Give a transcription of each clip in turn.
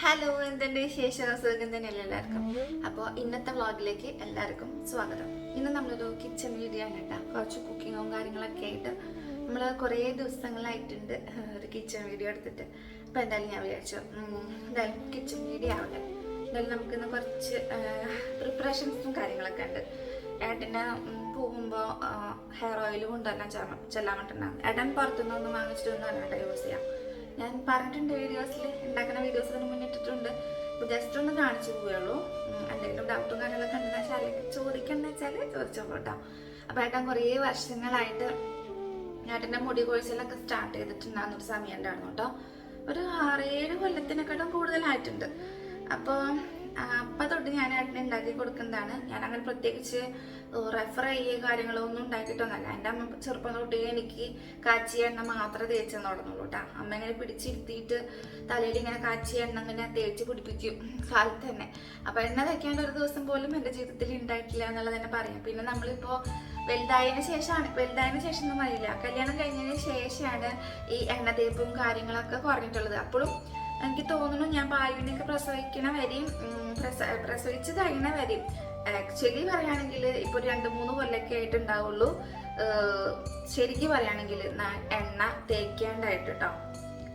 Hello എന്തുണ്ട് വിശേഷം? സുഖം തന്നെയല്ലേ എല്ലാവർക്കും? അപ്പോൾ ഇന്നത്തെ വ്ളോഗിലേക്ക് എല്ലാവർക്കും സ്വാഗതം. ഇന്ന് നമ്മളൊരു കിച്ചൺ വീഡിയോ ആണ് കേട്ടോ. കുറച്ച് കുക്കിങ്ങും കാര്യങ്ങളൊക്കെ ആയിട്ട് നമ്മൾ കുറേ ദിവസങ്ങളായിട്ടുണ്ട് ഒരു കിച്ചൺ വീഡിയോ എടുത്തിട്ട്. അപ്പോൾ എന്തായാലും ഞാൻ വിചാരിച്ചു എന്തായാലും കിച്ചൺ വീഡിയോ ആവട്ടെ. എന്തായാലും നമുക്കിന്ന് കുറച്ച് പ്രിപ്പറേഷൻസും കാര്യങ്ങളൊക്കെ ഉണ്ട്. ഏട്ടന് പോകുമ്പോൾ ഹെയർ ഓയിൽ കൊണ്ടുവരാൻ ചെല്ലാൻ ചെല്ലാൻ പറ്റുന്നുണ്ടാകും ഏട്ടൻ പുറത്തുനിന്നൊന്നും വാങ്ങിച്ചിട്ടൊന്നും അല്ല കേട്ടോ യൂസ് ചെയ്യാം. ഞാൻ പറഞ്ഞിട്ടുണ്ട് വീഡിയോസിൽ ഉണ്ടാക്കുന്ന വീഡിയോസ് അപ്പോൾ ജസ്റ്റ് ഒന്ന് കാണിച്ചു പോവുകയുള്ളൂ. എന്തെങ്കിലും ഡൗട്ടും കാര്യങ്ങളൊക്കെ ഉണ്ടെന്ന് വെച്ചാൽ അല്ലെങ്കിൽ ചോദിക്കണമെന്ന് വെച്ചാൽ ചോദിച്ചോളൂ കേട്ടോ. അപ്പോൾ ഏട്ടൻ കുറേ വർഷങ്ങളായിട്ട് ഏട്ടന്റെ മുടി കൊഴിച്ചിലൊക്കെ സ്റ്റാർട്ട് ചെയ്തിട്ടുണ്ടാകുന്ന ഒരു സമയം ഉണ്ടായിരുന്നു കേട്ടോ. ഒരു ആറേഴ് കൊല്ലത്തിനെക്കാട്ടും കൂടുതലായിട്ടുണ്ട്. അപ്പോൾ അപ്പം തൊട്ട് ഞാൻ ഏട്ടനെ ഉണ്ടാക്കി കൊടുക്കുന്നതാണ്. ഞാൻ അങ്ങനെ പ്രത്യേകിച്ച് റെഫർ ചെയ്യുക കാര്യങ്ങളോ ഒന്നും ഉണ്ടാക്കിയിട്ടൊന്നുമല്ല. എന്റെ അമ്മ ചെറുപ്പം തൊട്ടേ എനിക്ക് കാച്ചി എണ്ണ മാത്രമേ തേച്ച് തുടങ്ങുള്ളൂ കേട്ടോ അമ്മ ഇങ്ങനെ പിടിച്ചിരുത്തിയിട്ട് തലയിൽ ഇങ്ങനെ കാച്ചി എണ്ണ ഇങ്ങനെ തേച്ച് പിടിപ്പിക്കും കാലത്ത് തന്നെ. അപ്പം എണ്ണ തയ്ക്കാണ്ട് ഒരു ദിവസം പോലും എന്റെ ജീവിതത്തിൽ ഉണ്ടായിട്ടില്ല എന്നുള്ളത് തന്നെ പറയാം. പിന്നെ നമ്മളിപ്പോൾ വലുതായതിനു ശേഷമാണ് വലുതായതിനു ശേഷം ഒന്നും അറിയില്ല. കല്യാണം കഴിഞ്ഞതിന് ശേഷമാണ് ഈ എണ്ണ തേപ്പും കാര്യങ്ങളൊക്കെ കുറഞ്ഞിട്ടുള്ളത്. അപ്പോഴും എനിക്ക് തോന്നുന്നു ഞാൻ ബായുവിനെയൊക്കെ പ്രസവിക്കണ വരെയും പ്രസവിച്ച് കഴിയണ വരെയും. ആക്ച്വലി പറയുകയാണെങ്കിൽ ഇപ്പോൾ രണ്ട് മൂന്ന് കൊല്ലൊക്കെ ആയിട്ടുണ്ടാവുള്ളൂ. ശരിക്കും പറയുകയാണെങ്കിൽ എണ്ണ തേക്കാണ്ടായിട്ട്. കേട്ടോ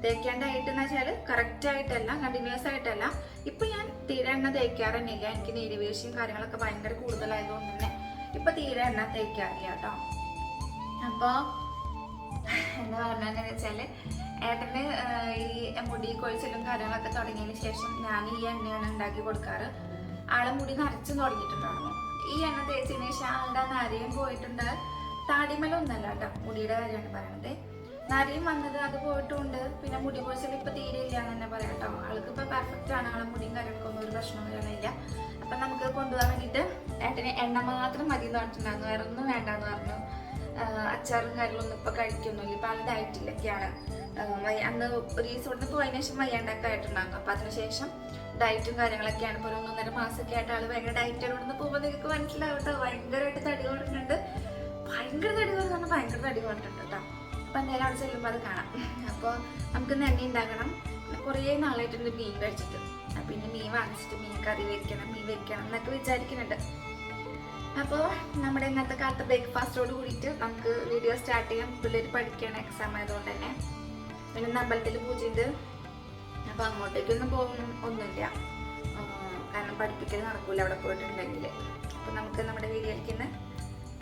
തേക്കാണ്ടായിട്ട് എന്ന് വെച്ചാൽ കറക്റ്റ് ആയിട്ടല്ല കണ്ടിന്യൂസ് ആയിട്ടല്ല. ഇപ്പൊ ഞാൻ തീരെ എണ്ണ തേക്കാറന്നില്ല എനിക്ക് നീരുവീഴ്ചയും കാര്യങ്ങളൊക്കെ ഭയങ്കര കൂടുതലായതുകൊണ്ട് തന്നെ ഇപ്പൊ തീരെ എണ്ണ തേക്കാറില്ല കേട്ടോ അപ്പോൾ എന്താ പറഞ്ഞതെന്ന് വെച്ചാൽ ഏട്ടന് ഈ മുടി കൊഴിച്ചിലും കാര്യങ്ങളൊക്കെ തുടങ്ങിയതിന് ശേഷം ഞാൻ ഈ എണ്ണയാണ് ഉണ്ടാക്കി കൊടുക്കാറ്. ആളെ മുടി നരച്ചും തുടങ്ങിയിട്ടുണ്ടായിരുന്നു. ഈ എണ്ണ തേച്ചതിന് ശേഷം ആളുടെ നരയും പോയിട്ടുണ്ട്. താടിമലൊന്നല്ല കേട്ടോ മുടിയുടെ കാര്യമാണ് പറയണത്. നരയും വന്നത് അത് പോയിട്ടുണ്ട്. പിന്നെ മുടി കൊഴിച്ചിൽ ഇപ്പൊ തീരെ ഇല്ല എന്ന് തന്നെ പറയാം കേട്ടോ. ആൾക്ക് ഇപ്പൊ പെർഫെക്റ്റ് ആണ്. ആളെ മുടിയും കാര്യങ്ങൾക്കൊന്നും ഒരു പ്രശ്നം വരാനില്ല. അപ്പൊ നമുക്ക് കൊണ്ടുപോകാൻ വേണ്ടിയിട്ട് ഏട്ടന് എണ്ണ മാത്രം മതി എന്ന് പറഞ്ഞിട്ടുണ്ടായിരുന്നു. വേറെ ഒന്നും വേണ്ടെന്ന് പറഞ്ഞു. അച്ചാറും കാര്യങ്ങളൊന്നും ഇപ്പൊ കഴിക്കൊന്നുമില്ല. ഇപ്പൊ ആൾ ഡയറ്റിലൊക്കെയാണ് അന്ന് ഒരു ദിവസം ഇവിടുന്ന് പോയതിനു ശേഷം വയ്യാണ്ടൊക്കെ ആയിട്ടുണ്ടാകും അപ്പൊ അതിനുശേഷം ഡയറ്റും കാര്യങ്ങളൊക്കെയാണ്. ഇപ്പോൾ ഒരു ഒന്നൊന്നര മാസമൊക്കെ ആയിട്ട് ആൾ ഭയങ്കര ഡയറ്റ് ഇവിടുന്ന് പോകുമ്പോൾ നിങ്ങൾക്ക് മനസ്സിലാവട്ടോ ഭയങ്കരമായിട്ട് തടി കുറഞ്ഞിട്ടുണ്ട് ഭയങ്കര തടി കുറഞ്ഞു പറഞ്ഞാൽ ഭയങ്കര തടി കുറഞ്ഞിട്ടുണ്ട് കേട്ടോ അപ്പൊ എന്തായാലും അവിടെ ചെല്ലുമ്പോൾ അത് കാണാം. അപ്പോൾ നമുക്ക് ഇന്ന് എണ്ണ ഉണ്ടാക്കണം. കുറേ നാളായിട്ടുണ്ട് മീൻ കഴിച്ചിട്ട്. അപ്പൊ ഇനി മീൻ വാങ്ങിച്ചിട്ട് മീൻ കറി വെക്കണം മീൻ വെക്കണം എന്നൊക്കെ വിചാരിക്കുന്നുണ്ട്. അപ്പോൾ നമ്മുടെ ഇന്നത്തെ കാലത്ത് ബ്രേക്ക്ഫാസ്റ്റോട് കൂടിയിട്ട് നമുക്ക് വീഡിയോ സ്റ്റാർട്ട് ചെയ്യാം. പിള്ളേർ പഠിക്കുകയാണ് എക്സാം ആയതുകൊണ്ട് തന്നെ. പിന്നെ അമ്പലത്തിൽ പൂജയുണ്ട്. അപ്പൊ അങ്ങോട്ടേക്കൊന്നും പോകും ഒന്നുമില്ല. കാരണം പഠിപ്പിക്കൽ നടക്കൂല അവിടെ പോയിട്ടുണ്ടെങ്കിൽ അപ്പോൾ നമുക്ക് നമ്മുടെ വീഡിയോയിലേക്ക് ഇന്ന്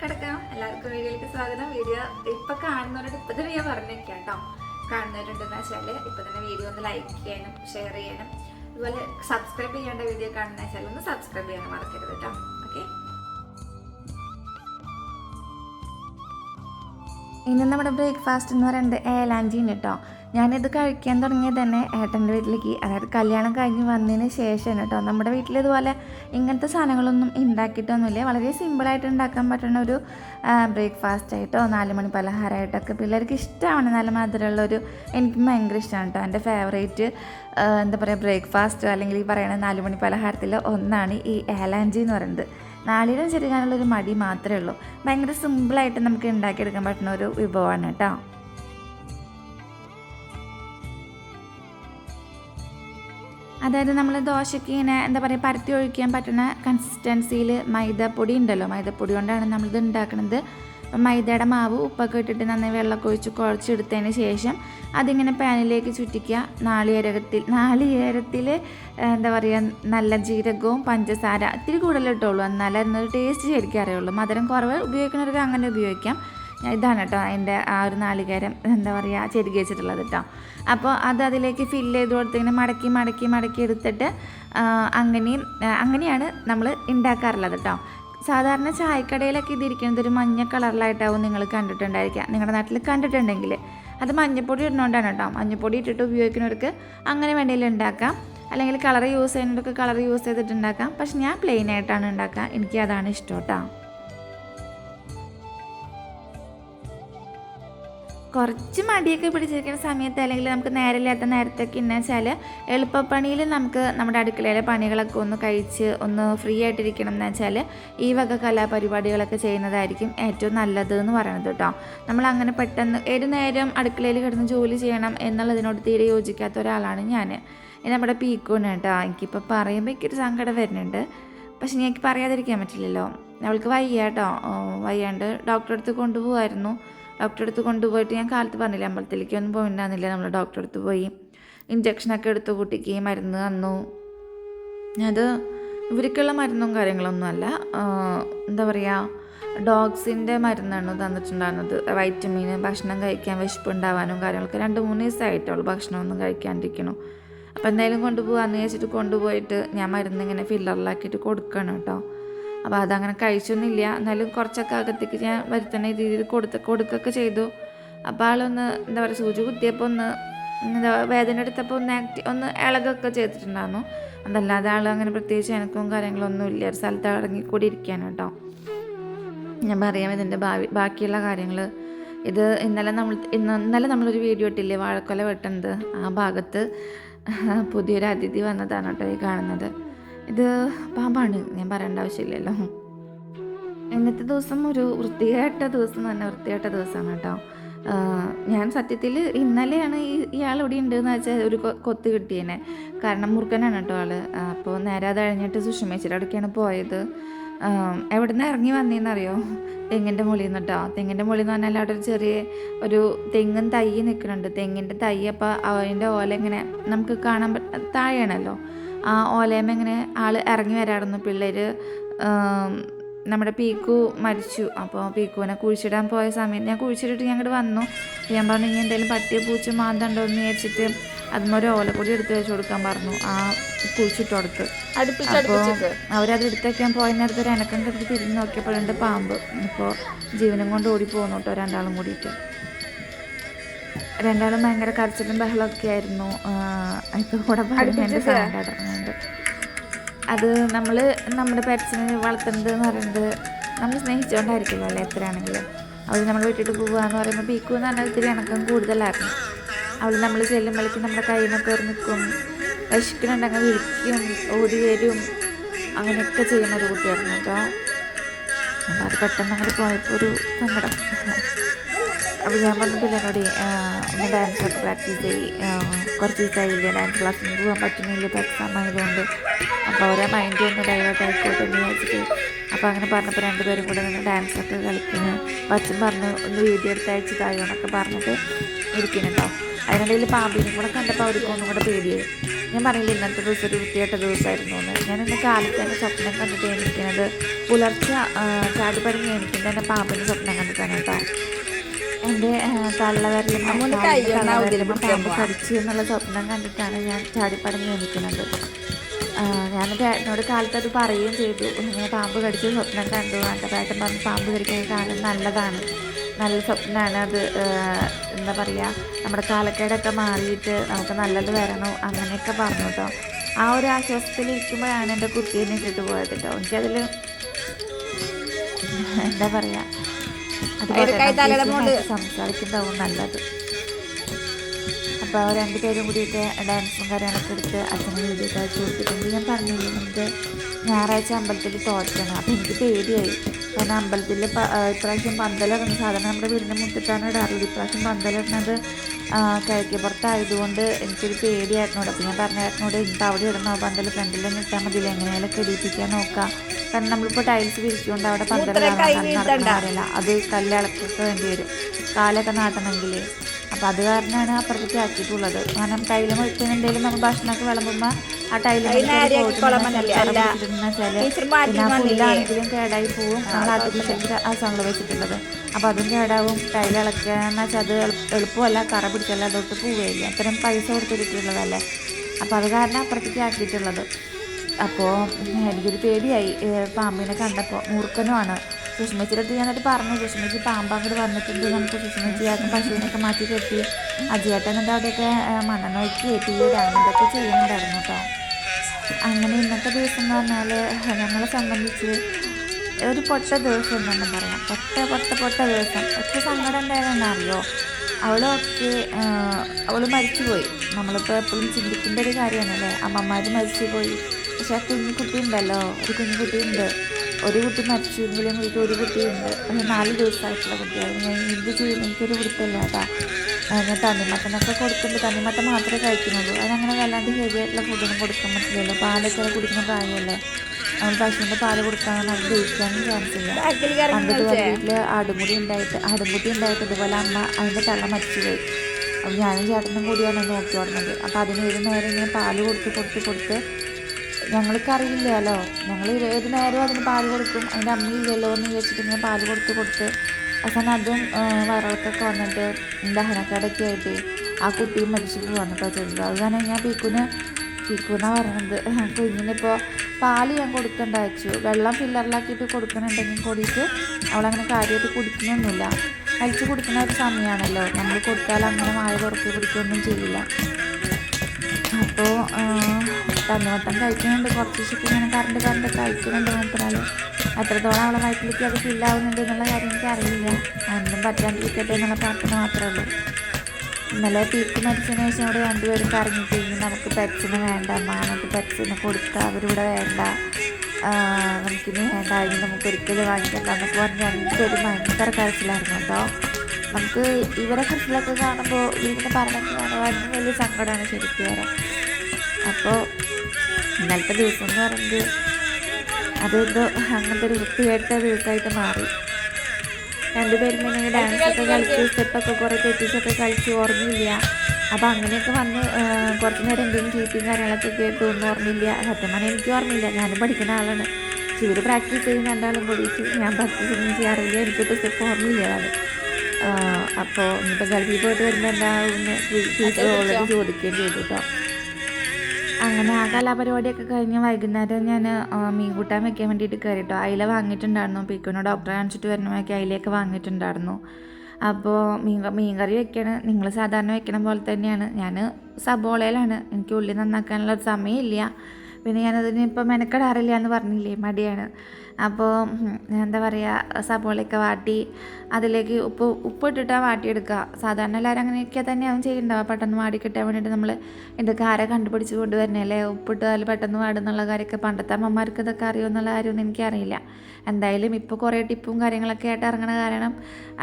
കിടക്കാം. എല്ലാവർക്കും വീഡിയോയിലേക്ക് സ്വാഗതം. വീഡിയോ ഇപ്പം കാണുന്നവരോട് ഇപ്പം തന്നെ ഞാൻ പറഞ്ഞേക്കാം കേട്ടോ. കാണുന്നവരുണ്ടെന്ന് വെച്ചാൽ ഇപ്പം തന്നെ വീഡിയോ ഒന്ന് ലൈക്ക് ചെയ്യാനും ഷെയർ ചെയ്യാനും അതുപോലെ സബ്സ്ക്രൈബ് ചെയ്യേണ്ട വീഡിയോ കാണുന്ന വെച്ചാൽ ഒന്ന് സബ്സ്ക്രൈബ് ചെയ്യാനും മറക്കരുത് കേട്ടോ. ഓക്കെ ഇന്ന് നമ്മുടെ ബ്രേക്ക്ഫാസ്റ്റ് എന്ന് പറയുന്നത് ഏലാഞ്ചിന് കേട്ടോ. ഞാനിത് കഴിക്കാൻ തുടങ്ങിയത് തന്നെ ഏട്ടന്റെ വീട്ടിലേക്ക്. അതായത് കല്യാണം കഴിഞ്ഞ് വന്നതിന് ശേഷം കേട്ടോ. നമ്മുടെ വീട്ടിൽ ഇതുപോലെ ഇങ്ങനത്തെ സാധനങ്ങളൊന്നും ഉണ്ടാക്കിയിട്ടൊന്നുമില്ല. വളരെ സിമ്പിളായിട്ട് ഉണ്ടാക്കാൻ പറ്റുന്ന ഒരു ബ്രേക്ക്ഫാസ്റ്റ് ആയിട്ടോ നാല് മണി പലഹാരമായിട്ടൊക്കെ പിള്ളേർക്ക് ഇഷ്ടമാണ്. നല്ല മധുരമുള്ള ഒരു എനിക്ക് ഭയങ്കര ഇഷ്ടമാണ് കേട്ടോ. എന്റെ ഫേവറേറ്റ് എന്താ പറയുക ബ്രേക്ക്ഫാസ്റ്റ് അല്ലെങ്കിൽ ഈ പറയുന്ന നാല് മണി പലഹാരത്തിൽ ഒന്നാണ് ഈ ഏലാഞ്ചി എന്ന് പറയുന്നത്. നാളിലും ചെരുകാനുള്ളൊരു മടി മാത്രമേ ഉള്ളൂ. ഭയങ്കര സിമ്പിളായിട്ട് നമുക്ക് ഉണ്ടാക്കിയെടുക്കാൻ പറ്റുന്ന ഒരു വിഭവമാണ് കേട്ടോ. അതായത് നമ്മൾ ദോശയ്ക്ക് ഇങ്ങനെ എന്താ പറയുക പരത്തി ഒഴിക്കാൻ പറ്റുന്ന കൺസിസ്റ്റൻസിയിൽ മൈദപ്പൊടി ഉണ്ടല്ലോ. മൈദപ്പൊടി കൊണ്ടാണ് നമ്മളിത് ഉണ്ടാക്കുന്നത് അപ്പം മൈദയുടെ മാവ് ഉപ്പൊക്കെ ഇട്ടിട്ട് നന്നായി വെള്ളമൊക്കെ ഒഴിച്ച് കുഴച്ചെടുത്തതിന് ശേഷം അതിങ്ങനെ പാനിലേക്ക് ചുറ്റിക്കുക. നാളികേരത്തിൽ നാളികേരത്തിൽ എന്താ പറയുക നല്ല ജീരകവും പഞ്ചസാര ഇത്തിരി കൂടുതൽ ഇട്ടുള്ളൂ. എന്നാലേ അതിനൊരു ടേസ്റ്റ് ശരിക്കും അറിയുള്ളൂ. മധുരം കുറവ് ഉപയോഗിക്കുന്നവർക്ക് അങ്ങനെ ഉപയോഗിക്കാം. ഇതാണ് കേട്ടോ അതിന്റെ ആ ഒരു നാളികേരം എന്താ പറയുക ചെരുകി വെച്ചിട്ടുള്ളത് കേട്ടോ. അപ്പോൾ അത് അതിലേക്ക് ഫില്ല് ചെയ്ത് കൊടുത്ത് ഇങ്ങനെ മടക്കി മടക്കി മടക്കി എടുത്തിട്ട് അങ്ങനെയും അങ്ങനെയാണ് നമ്മൾ ഉണ്ടാക്കാറുള്ളത് കേട്ടോ. സാധാരണ ചായക്കടയിലൊക്കെ ഇതിരിക്കുന്നത് ഒരു മഞ്ഞ കളറിലായിട്ടാവും നിങ്ങൾ കണ്ടിട്ടുണ്ടായിരിക്കുക. നിങ്ങളുടെ നാട്ടിൽ കണ്ടിട്ടുണ്ടെങ്കിൽ അത് മഞ്ഞപ്പൊടി ഇടുന്നോണ്ടാണ് കേട്ടോ. മഞ്ഞപ്പൊടി ഇട്ടിട്ട് ഉപയോഗിക്കുന്നവർക്ക് അങ്ങനെ വേണ്ടിയിൽ ഉണ്ടാക്കാം. അല്ലെങ്കിൽ കളർ യൂസ് ചെയ്യുന്നവർക്ക് കളർ യൂസ് ചെയ്തിട്ടുണ്ടാക്കാം പക്ഷെ ഞാൻ പ്ലെയിൻ ആയിട്ടാണ് ഉണ്ടാക്കുക. എനിക്ക് അതാണ് ഇഷ്ടം കേട്ടോ. കുറച്ച് മടിയൊക്കെ പിടിച്ചിരിക്കുന്ന സമയത്ത് അല്ലെങ്കിൽ നമുക്ക് നേരമില്ലാത്ത നേരത്തൊക്കെ എന്ന് വെച്ചാൽ എളുപ്പപ്പണിയിൽ നമുക്ക് നമ്മുടെ അടുക്കളയിലെ പണികളൊക്കെ ഒന്ന് കഴിച്ച് ഒന്ന് ഫ്രീ ആയിട്ടിരിക്കണം എന്ന് വെച്ചാൽ ഈ വക കലാപരിപാടികളൊക്കെ ചെയ്യുന്നതായിരിക്കും ഏറ്റവും നല്ലത് എന്ന് പറയുന്നത് കേട്ടോ. നമ്മൾ അങ്ങനെ പെട്ടെന്ന് ഏത് നേരം അടുക്കളയിൽ കിടന്ന് ജോലി ചെയ്യണം എന്നുള്ളതിനോട് തീരെ യോജിക്കാത്ത ഒരാളാണ് ഞാൻ. നമ്മുടെ പീക്കൂണ് കേട്ടോ. എനിക്കിപ്പോൾ പറയുമ്പോൾ എനിക്കൊരു സങ്കടം വരുന്നുണ്ട്. പക്ഷെ എനിക്ക് പറയാതിരിക്കാൻ പറ്റില്ലല്ലോ. അവൾക്ക് വയ്യ കേട്ടോ. വയ്യാണ്ട് ഡോക്ടറെ അടുത്ത് കൊണ്ടുപോകായിരുന്നു ഡോക്ടറെ അടുത്ത് കൊണ്ടുപോയിട്ട് ഞാൻ കാലത്ത് പറഞ്ഞില്ല അമ്പലത്തിലേക്ക് ഒന്നും പോയിണ്ടായിരുന്നില്ല. നമ്മൾ ഡോക്ടറെ അടുത്ത് പോയി ഇഞ്ചക്ഷനൊക്കെ എടുത്ത് കുട്ടിക്ക് മരുന്ന് തന്നു. അത് ഇവർക്കുള്ള മരുന്നും കാര്യങ്ങളൊന്നും അല്ല. എന്താ പറയുക ഡോഗ്സിന്റെ മരുന്നാണ് തന്നിട്ടുണ്ടായിരുന്നത്. വൈറ്റമിൻ ഭക്ഷണം കഴിക്കാൻ വിശപ്പ് വിശപ്പുണ്ടാവാനും കാര്യങ്ങളൊക്കെ രണ്ട് മൂന്ന് ദിവസമായിട്ടുള്ളൂ ഭക്ഷണമൊന്നും കഴിക്കാണ്ടിരിക്കണു. അപ്പോൾ എന്തായാലും കൊണ്ടുപോകാമെന്ന് വെച്ചിട്ട് കൊണ്ടുപോയിട്ട് ഞാൻ മരുന്ന് ഇങ്ങനെ ഫില്ലറിലാക്കിയിട്ട് കൊടുക്കണം കേട്ടോ. അപ്പോൾ അതങ്ങനെ കഴിച്ചൊന്നുമില്ല. എന്നാലും കുറച്ചൊക്കെ അകത്തേക്ക് ഞാൻ വരുത്തുന്ന രീതിയിൽ കൊടുത്ത് കൊടുക്കുകയൊക്കെ ചെയ്തു. അപ്പോൾ ആളൊന്ന് എന്താ പറയുക സൂചി കുത്തിയപ്പോൾ ഒന്ന് എന്താ വേദന എടുത്തപ്പോൾ ഒന്ന് ആക്ടി ഒന്ന് ഇളകൊക്കെ ചെയ്തിട്ടുണ്ടായിരുന്നു. അതല്ലാതെ ആൾ അങ്ങനെ പ്രത്യേകിച്ച് എനക്കും കാര്യങ്ങളൊന്നും ഇല്ല. ഒരു സ്ഥലത്ത് ഇറങ്ങിക്കൂടി ഇരിക്കാണ് കേട്ടോ. ഞാൻ പറയാം ഇതിന്റെ ഭാവി ബാക്കിയുള്ള കാര്യങ്ങൾ ഇത് ഇന്നലെ നമ്മൾ ഇന്ന് ഇന്നലെ നമ്മളൊരു വീഡിയോ ഇട്ടില്ലേ വാഴക്കൊല വെട്ടുന്നത്? ആ ഭാഗത്ത് പുതിയൊരു അതിഥി വന്നതാണ് കേട്ടോ ഈ കാണുന്നത്. ഇത് പാമ്പാണ്. ഞാൻ പറയേണ്ട ആവശ്യമില്ലല്ലോ. ഇന്നത്തെ ദിവസം ഒരു വൃത്തികെട്ട ദിവസം തന്നെ വൃത്തികെട്ട ദിവസമാണ് കേട്ടോ. ഞാൻ സത്യത്തിൽ ഇന്നലെയാണ് ഈ ഇയാൾ ഇവിടെ ഉണ്ടെന്ന് വെച്ചാൽ ഒരു കൊത്ത് കിട്ടിയേനെ. കാരണം മുറുക്കനാണ് കേട്ടോ ആൾ. അപ്പോൾ നേരെ അത് കഴിഞ്ഞിട്ട് സുഷമേച്ചിയുടെ അടുക്കാണ് പോയത്. എവിടെ നിന്ന് ഇറങ്ങി വന്നേന്നറിയോ? തെങ്ങിന്റെ മുകളിൽ നിന്ന് കേട്ടോ. തെങ്ങിന്റെ മുകളിൽ എന്ന് പറഞ്ഞാൽ അവിടെ ഒരു ചെറിയ ഒരു തെങ്ങും തൈ നിൽക്കുന്നുണ്ട് തെങ്ങിന്റെ തൈ അപ്പോൾ അതിന്റെ ഓല ഇങ്ങനെ നമുക്ക് കാണാൻ താഴെയാണല്ലോ. ആ ഓലയമ്മ ഇങ്ങനെ ആൾ ഇറങ്ങി വരാറുന്നു പിള്ളേർ നമ്മുടെ പീക്കു മരിച്ചു. അപ്പോൾ പീക്കുവിനെ കുഴിച്ചിടാൻ പോയ സമയത്ത് ഞാൻ കുഴിച്ചിട്ടിട്ട് ഞാൻ ഇങ്ങോട്ട് വന്നു. ഞാൻ പറഞ്ഞു ഇനി എന്തെങ്കിലും പട്ടിയ പൂച്ച മാന്തണ്ടോ എന്ന് വിചാരിച്ചിട്ട് അതും ഒരു ഓലപ്പൊടി എടുത്ത് വെച്ച് കൊടുക്കാൻ പറഞ്ഞു ആ കുഴിച്ചിട്ട് കൊടുത്ത് അപ്പോൾ അവരത് എടുത്തേക്കാൻ പോയ നേരത്തെ ഒരു അനക്കം കെട്ടി തിരിഞ്ഞ് നോക്കിയപ്പോഴുണ്ട് പാമ്പ്. ഇപ്പോൾ ജീവനും കൊണ്ട് ഓടി പോകുന്നു കേട്ടോ രണ്ടാളും കൂടിയിട്ട്. രണ്ടാളും ഭയങ്കര കരച്ചിലും ബഹളമൊക്കെ ആയിരുന്നു. ഇപ്പോൾ കൂടെ സൗണ്ട് അടർന്നുണ്ട് അത് നമ്മൾ നമ്മുടെ പെറ്റ്സിനെ വളർത്തുന്നത് എന്ന് പറയുന്നത് നമ്മൾ സ്നേഹിച്ചുകൊണ്ടായിരിക്കും അല്ലേ എത്രയാണെങ്കിലും. അവൾ നമ്മൾ വിട്ടിട്ട് പോവുക എന്ന് പറയുമ്പോൾ പീക്കു എന്ന് പറഞ്ഞാൽ ഇത്തിരി ഇണക്കം കൂടുതലായിരുന്നു. അവൾ നമ്മൾ ചെല്ലുമ്പോഴേക്കും നമ്മുടെ കയ്യിൽ നിന്നൊക്കെ നിൽക്കും വിശക്കുന്നുണ്ടെങ്കിൽ വിളിക്കും ഓടി വരും. അങ്ങനെയൊക്കെ ചെയ്യുന്ന ഒരു കുട്ടിയായിരുന്നു കേട്ടോ. അപ്പോൾ അത് പെട്ടെന്ന് അങ്ങോട്ട് പോയപ്പോൾ ഒരു സങ്കടം. അപ്പോൾ ഞാൻ പറഞ്ഞിട്ടില്ല എന്നോട് ഒന്ന് ഡാൻസ് ഒക്കെ പ്രാക്ടീസ് ചെയ്യ്. കുറച്ച് ദിവസമായില്ല ഡാൻസ് ക്ലാസ്സിന് പോകാൻ പറ്റുന്നില്ല ഇപ്പോൾ എക്സാം ആയതുകൊണ്ട്. അപ്പോൾ അവരെ മൈൻഡ് ഒന്ന് ഡൈവേർട്ട് ആയിക്കോട്ടെ എന്ന് വിചാരിച്ചിട്ട് അപ്പോൾ അങ്ങനെ പറഞ്ഞപ്പോൾ രണ്ടുപേരും കൂടെ നിന്ന് ഡാൻസ് ഒക്കെ കളിക്കുന്നു. അച്ഛൻ പറഞ്ഞു ഒന്ന് വീഡിയോ എടുത്ത് അയച്ച് എന്നൊക്കെ പറഞ്ഞിട്ട് ഇരിക്കുന്നുണ്ടോ അതിനിടയിൽ പാമ്പിനെ കൂടെ കണ്ടപ്പോൾ അവർക്ക് ഒന്നും കൂടെ പേടിയായി. ഞാൻ പറഞ്ഞില്ല ഇന്നത്തെ ദിവസം ഒരു വൃത്തിയായിട്ട ദിവസമായിരുന്നു എന്ന്. ഞാൻ എന്റെ കാലത്ത് തന്നെ സ്വപ്നം കണ്ടിട്ട് എണീക്കുന്നത് പുലർച്ചെ ആ, ചാടി പടങ്ങി എണീക്കുന്നത് തന്നെ പാമ്പിന്റെ സ്വപ്നം കണ്ടിട്ടാണ് കേട്ടോ. എന്റെ തള്ളവരലും പാമ്പ് കടിച്ചു എന്നുള്ള സ്വപ്നം കണ്ടിട്ടാണ് ഞാൻ ചാടിപ്പടങ്ങി ചോദിക്കുന്നത് ഞാനത് എന്നോട് കാലത്ത് അത് പറയുകയും ചെയ്തു. ഇങ്ങനെ പാമ്പ് കടിച്ച സ്വപ്നം കണ്ടു. എന്റെ പേട്ടൻ പറഞ്ഞ് പാമ്പ് കടിക്കുന്ന കാണാൻ നല്ലതാണ്. നല്ല സ്വപ്നമാണ് അത്. എന്താ പറയുക നമ്മുടെ കാലക്കേടൊക്കെ മാറിയിട്ട് നമുക്ക് നല്ലത് വരണോ. അങ്ങനെയൊക്കെ പറഞ്ഞു കേട്ടോ. ആ ഒരു ആശ്വാസത്തിലിരിക്കുമ്പോഴാണ് എന്റെ കുട്ടീനെ ഇട്ടിട്ട് പോയത് കേട്ടോ. എനിക്കതിൽ എന്താ പറയുക സംസാരിക്കുന്നതാവും നല്ലത്. അപ്പോൾ അവർ രണ്ടുപേരും കൂടിയിട്ട് ഡാൻസും കാര്യങ്ങളൊക്കെ എടുത്ത് അച്ഛനെ വീഡിയോ അയച്ചു കൊടുത്തിട്ടുണ്ട്. ഞാൻ പറഞ്ഞില്ലേ നമുക്ക് ഞായറാഴ്ച അമ്പലത്തിൽ തോറ്റണം. അപ്പോൾ എനിക്ക് പേടിയായി. കാരണം അമ്പലത്തിൽ ഇപ്രാവശ്യം പന്തലിറങ്ങി സാധാരണ നമ്മുടെ വീടിന്റെ മുറ്റത്താണ് ഇടാറുള്ളത്. ഇപ്രാവശ്യം പന്തലിടുന്നത് കിഴക്കിപ്പുറത്തായതുകൊണ്ട് എനിക്കൊരു പേടിയായിരുന്നു. അപ്പോൾ ഞാൻ പറഞ്ഞായിരുന്നോട് ഇപ്പം അവിടെ ഇടുന്ന പന്തൽ ഫ്രണ്ടിൽ തന്നെ ഇട്ടാൽ മതി എങ്ങനെയാലും കെടിപ്പിക്കാൻ നോക്കാം. കാരണം നമ്മളിപ്പോൾ ടൈൽസ് വിരിച്ചുകൊണ്ട് അവിടെ പന്തലാറില്ല അത് കല്ലിളക്കൊക്കെ വേണ്ടി വരും. കാലൊക്കെ നാട്ടണമെങ്കിൽ അപ്പോൾ അത് കാരണമാണ് അപ്പുറത്തേക്ക് ആക്കിയിട്ടുള്ളത്. കാരണം ടൈൽ മുഴുക്കുന്നുണ്ടെങ്കിലും നമ്മൾ ഭക്ഷണമൊക്കെ വിളമ്പുമ്പോൾ ആ ടൈൽ പുല്ലാണെങ്കിലും കേടായി പോവും. നമ്മൾ ആ സമയം വെച്ചിട്ടുള്ളത്. അപ്പോൾ അതും കേടാവും. ടൈൽ ഇളക്കുക എന്ന് വെച്ചാൽ അത് എളു- എളുപ്പമല്ല. കറ പിടിച്ചല്ല അതൊട്ട് പോവുകയില്ല അത്രയും പൈസ കൊടുത്തിട്ടുള്ളതല്ലേ? അപ്പോൾ അത് കാരണം അപ്പുറത്തേക്ക് ആക്കിയിട്ടുള്ളത്. അപ്പോൾ എനിക്കൊരു പേടിയായി. പാമ്പിനെ കണ്ടപ്പോൾ മൂർക്കനുമാണ് സുഷ്മിച്ചിയുടെ അടുത്ത് ഞാനത് പറഞ്ഞു. സുഷമച്ചി പാമ്പ് വന്നിട്ടുണ്ട് നമുക്ക് സുഷ്മിച്ച് പശുവിനൊക്കെ മാറ്റി കെട്ടി. അജിയേട്ടൻ എന്നിട്ട് അവിടെയൊക്കെ ഏ, മണ്ണെണ്ണ ഒഴിച്ച് തീ ഇതൊക്കെ ചെയ്യുന്നുണ്ടായിരുന്നു കേട്ടോ അങ്ങനെ ഇന്നത്തെ ദിവസം എന്ന് പറഞ്ഞാൽ ഞങ്ങളെ സംബന്ധിച്ച് ഒരു പൊട്ട ദിവസം എന്നാണ് പറയാം. പൊട്ട പൊട്ട പൊട്ട ദിവസം. ഒറ്റ സങ്കടം എന്തായാലും അവളൊക്കെ അവൾ മരിച്ചുപോയി. നമ്മളിപ്പോൾ എപ്പോഴും ചിന്തിക്കേണ്ട ഒരു കാര്യമാണല്ലേ? അമ്മമാർ മരിച്ചുപോയി. പക്ഷെ ആ കുഞ്ഞു കുട്ടി ഉണ്ടല്ലോ ഒരു കുഞ്ഞു കുട്ടിയുണ്ട് ഒരു കുട്ടി മരിച്ചെങ്കിലും വീട്ടിൽ ഒരു കുട്ടിയുണ്ട്. അത് നാല് ദിവസമായിട്ടുള്ള കുട്ടിയാണ്. ഞാൻ എന്ത് ചെയ്യും? എനിക്കൊരു പിടുത്തമില്ല അതാ ഞാൻ തണ്ണിമത്തനൊക്കെ കൊടുക്കുമ്പോൾ തണ്ണിമത്തൻ മാത്രമേ കഴിക്കുന്നുള്ളൂ. അതങ്ങനെ വല്ലാണ്ട് ഹെവി ആയിട്ടുള്ള ഫുഡൊന്നും കൊടുക്കാൻ പറ്റില്ലല്ലോ. പാലൊക്കെ കുടിക്കുന്ന പ്രായമല്ലേ. നമ്മൾ പശുവിന്റെ പാൽ കൊടുക്കാൻ അത് ജയിക്കാനും ചാൻസ് ഇല്ല പണ്ട് ഇതുപോലെ വീട്ടിൽ അടുമുടി ഉണ്ടായിട്ട് ആടുമുടി ഉണ്ടായിട്ട് ഇതുപോലെ അമ്മ അതിന്റെ തള്ള മരിച്ചു പോയി അപ്പം ഞാനും ചേട്ടനും കൂടിയാണ് നോക്കി ഓടുന്നത് അപ്പോൾ അതിന് ഒരു നേരം ഇങ്ങനെ പാൽ കൊടുത്ത് കൊടുത്ത് കൊടുത്ത് ഞങ്ങൾക്ക് അറിയില്ലല്ലോ ഞങ്ങൾ ഏത് നേരവും അതിന് പാൽ കൊടുക്കും. അതിന്റെ അമ്മയില്ലല്ലോ എന്ന് വിചാരിച്ചിട്ട് ഇങ്ങനെ പാൽ കൊടുത്ത് കൊടുത്ത് അവസാനം അതും വയറിളക്കൊക്കെ വന്നിട്ട് ദഹനക്കേടൊക്കെ ആയിട്ട് ആ കുട്ടിയും മരിച്ചു പോവാണ് ചെയ്തത്. അത് ഞാൻ പീക്കുന് പറയുന്നത് പറയണത്. കുഞ്ഞിനിപ്പോൾ പാൽ ഞാൻ കൊടുക്കേണ്ട വെച്ചു. വെള്ളം ഫില്ലറിലാക്കിയിട്ട് കൊടുക്കണുണ്ടെങ്കിൽ കൂടിയിട്ട് അവളങ്ങനെ കാര്യമായിട്ട് കുടിക്കുന്നൊന്നുമില്ല. കഴിച്ചു കൊടുക്കുന്ന ഒരു സമയമാണല്ലോ നമ്മൾ കൊടുത്താൽ അങ്ങനെ മായ കുറച്ച് കുടിക്കുകയൊന്നും ചെയ്യില്ല. അപ്പോൾ തണ്ണിമത്തം കഴിക്കുന്നുണ്ട്. കുറച്ച് ദിവസമൊക്കെ ഇങ്ങനെ കറണ്ട് കറണ്ട് കഴിക്കുന്നുണ്ട് മാത്രമല്ല എത്രത്തോളം അവളെ വയറ്റിലേക്ക് അത് ഫില്ലാവുന്നുണ്ട് എന്നുള്ള കാര്യം എനിക്ക് അറിയില്ല. ഒന്നും പറ്റാണ്ടിരിക്കട്ടെ എന്നുള്ള പ്രാർത്ഥന മാത്രമേ ഉള്ളൂ. ഇന്നലെ തീക്ക് മരിച്ചതിന് ശേഷം ഇവിടെ രണ്ടുപേരും കറങ്ങി കഴിഞ്ഞ് നമുക്ക് പെറ്റ്സിന് വേണ്ട അമ്മ നമുക്ക് പെറ്റ്സിന് കൊടുക്കുക അവരിവിടെ വേണ്ട. നമുക്കിനി വേണ്ട. ഇനി നമുക്ക് ഒരിക്കലും വാങ്ങിക്കണ്ട എന്നൊക്കെ പറഞ്ഞ് രണ്ടുപേരും ഭയങ്കര കരച്ചിലായിരുന്നു കേട്ടോ. നമുക്ക് ഇവരെ കുറിച്ചിലൊക്കെ കാണുമ്പോൾ ഇവരിങ്ങനെ പറഞ്ഞൊക്കെ കാണുമ്പോൾ അതിന് വലിയ സങ്കടമാണ് ശരിക്കും അപ്പോൾ ഇന്നലത്തെ ദിവസം എന്ന് പറയുന്നത് അതെന്തോ അങ്ങനത്തെ ഒരു വൃത്തികെട്ട ദിവസമായിട്ട് മാറി. രണ്ടുപേരും ഇങ്ങനെ ഡാൻസ് ഒക്കെ കളിച്ച് സ്റ്റെപ്പൊക്കെ കുറേ തെറ്റിച്ചൊക്കെ കളിച്ച് ഓർമ്മയില്ല. അപ്പോൾ അങ്ങനെയൊക്കെ വന്ന് കുറച്ച് നേരം എന്തെങ്കിലും ചീറ്റും കാര്യങ്ങളൊക്കെ കേട്ടു ഒന്നും ഓർമ്മയില്ല. സത്യം പറഞ്ഞാൽ എനിക്ക് ഓർമ്മയില്ല. ഞാനും പഠിക്കുന്ന ആളാണ്. ഇവർ പ്രാക്ടീസ് ചെയ്യുന്ന രണ്ടാളും കൂടിയിട്ട് ഞാൻ പ്രാക്ടീസ് ഒന്നും ചെയ്യാറില്ല. എനിക്കിപ്പോൾ സ്റ്റെപ്പ് ഓർമ്മയില്ല അത്. അപ്പോൾ ഇനിയിപ്പോൾ ഗൾഫിൽ പോയിട്ട് വരുമ്പോൾ എന്താ ടീച്ചർ ഓൾറെഡി ചോദിക്കുകയും ചെയ്തു കേട്ടോ അങ്ങനെ ആ കലാപരിപാടിയൊക്കെ കഴിഞ്ഞ് വൈകുന്നേരം ഞാൻ മീൻ കൂട്ടാൻ വെക്കാൻ വേണ്ടിയിട്ട് കയറിട്ടോ അയില വാങ്ങിയിട്ടുണ്ടായിരുന്നു. പിക്കുനോ ഡോക്ടറെ കാണിച്ചിട്ട് വരണമൊക്കെ അയിലയൊക്കെ വാങ്ങിയിട്ടുണ്ടായിരുന്നു. അപ്പോൾ മീൻ മീൻ കറി വെക്കണ. നിങ്ങൾ സാധാരണ വെക്കണ പോലെ തന്നെയാണ്. ഞാൻ സബോളയിലാണ്. എനിക്ക് ഉള്ളി നന്നാക്കാനുള്ള സമയമില്ല. പിന്നെ ഞാനതിന് ഇപ്പോൾ മെനക്കെടാറില്ല എന്ന് പറഞ്ഞില്ലേ മടിയാണ്. അപ്പോൾ എന്താ പറയുക സബോളയൊക്കെ വാട്ടി അതിലേക്ക് ഉപ്പ് ഉപ്പ് ഇട്ടിട്ടാണ് വാട്ടിയെടുക്കുക സാധാരണ എല്ലാവരും അങ്ങനെയൊക്കെ തന്നെയാവും ചെയ്യുന്നുണ്ടാവുക പെട്ടെന്ന് വാടി കിട്ടാൻ വേണ്ടിയിട്ട് നമ്മൾ ഇതൊക്കെ ആരെ കണ്ടുപിടിച്ച് കൊണ്ടുവരണല്ലേ ഉപ്പിട്ടാൽ പെട്ടെന്ന് വാടുന്നുള്ള കാര്യമൊക്കെ പണ്ടത്തെ അമ്മമാർക്ക് ഇതൊക്കെ അറിയുമെന്നുള്ള കാര്യമൊന്നും എനിക്കറിയില്ല. എന്തായാലും ഇപ്പോൾ കുറേ ടിപ്പും കാര്യങ്ങളൊക്കെ ആയിട്ട് ഇറങ്ങണ കാരണം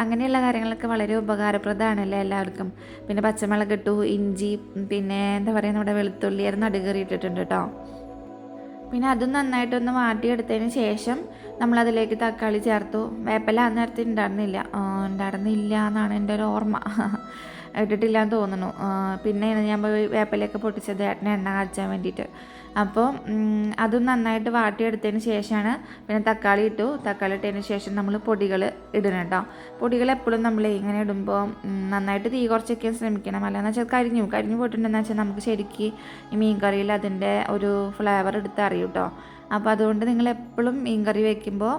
അങ്ങനെയുള്ള കാര്യങ്ങളൊക്കെ വളരെ ഉപകാരപ്രദമാണല്ലേ എല്ലാവർക്കും. പിന്നെ പച്ചമുളക് ഇട്ടു ഇഞ്ചി പിന്നെ എന്താ പറയുക നമ്മുടെ വെളുത്തുള്ളി അത് നടുകറി ഇട്ടിട്ടുണ്ട് കേട്ടോ. പിന്നെ അതും നന്നായിട്ടൊന്ന് വാട്ടിയെടുത്തതിന് ശേഷം നമ്മളതിലേക്ക് തക്കാളി ചേർത്തു. വേപ്പല ആ നേരത്തെ ഉണ്ടായിരുന്നില്ല. ഉണ്ടായിരുന്നില്ല എന്നാണ് എന്റെ ഒരു ഓർമ്മ. ഇട്ടിട്ടില്ല എന്ന് തോന്നുന്നു പിന്നെ ഞാൻ പോയി വേപ്പിലയൊക്കെ പൊട്ടിച്ചത് ഏട്ടനെ എണ്ണ കാച്ചാൻ വേണ്ടിയിട്ട്. അപ്പോൾ അതും നന്നായിട്ട് വാട്ടിയെടുത്തതിന് ശേഷമാണ് പിന്നെ തക്കാളി ഇട്ടു. തക്കാളി ഇട്ടതിന് ശേഷം നമ്മൾ പൊടികൾ ഇടണം കേട്ടോ. പൊടികൾ എപ്പോഴും നമ്മൾ ഇങ്ങനെ ഇടുമ്പോൾ നന്നായിട്ട് തീ കുറച്ചൊക്കെ ശ്രമിക്കണം. അല്ലാന്ന് വെച്ചാൽ കരിഞ്ഞു കരിഞ്ഞു പോയിട്ടുണ്ടെന്ന് വെച്ചാൽ നമുക്ക് ശരിക്ക് ഈ മീൻ കറിയിൽ അതിന്റെ ഒരു ഫ്ലേവർ എടുത്ത് അറിയും കേട്ടോ അപ്പോൾ അതുകൊണ്ട് നിങ്ങൾ എപ്പോഴും മീൻ കറി വെക്കുമ്പോൾ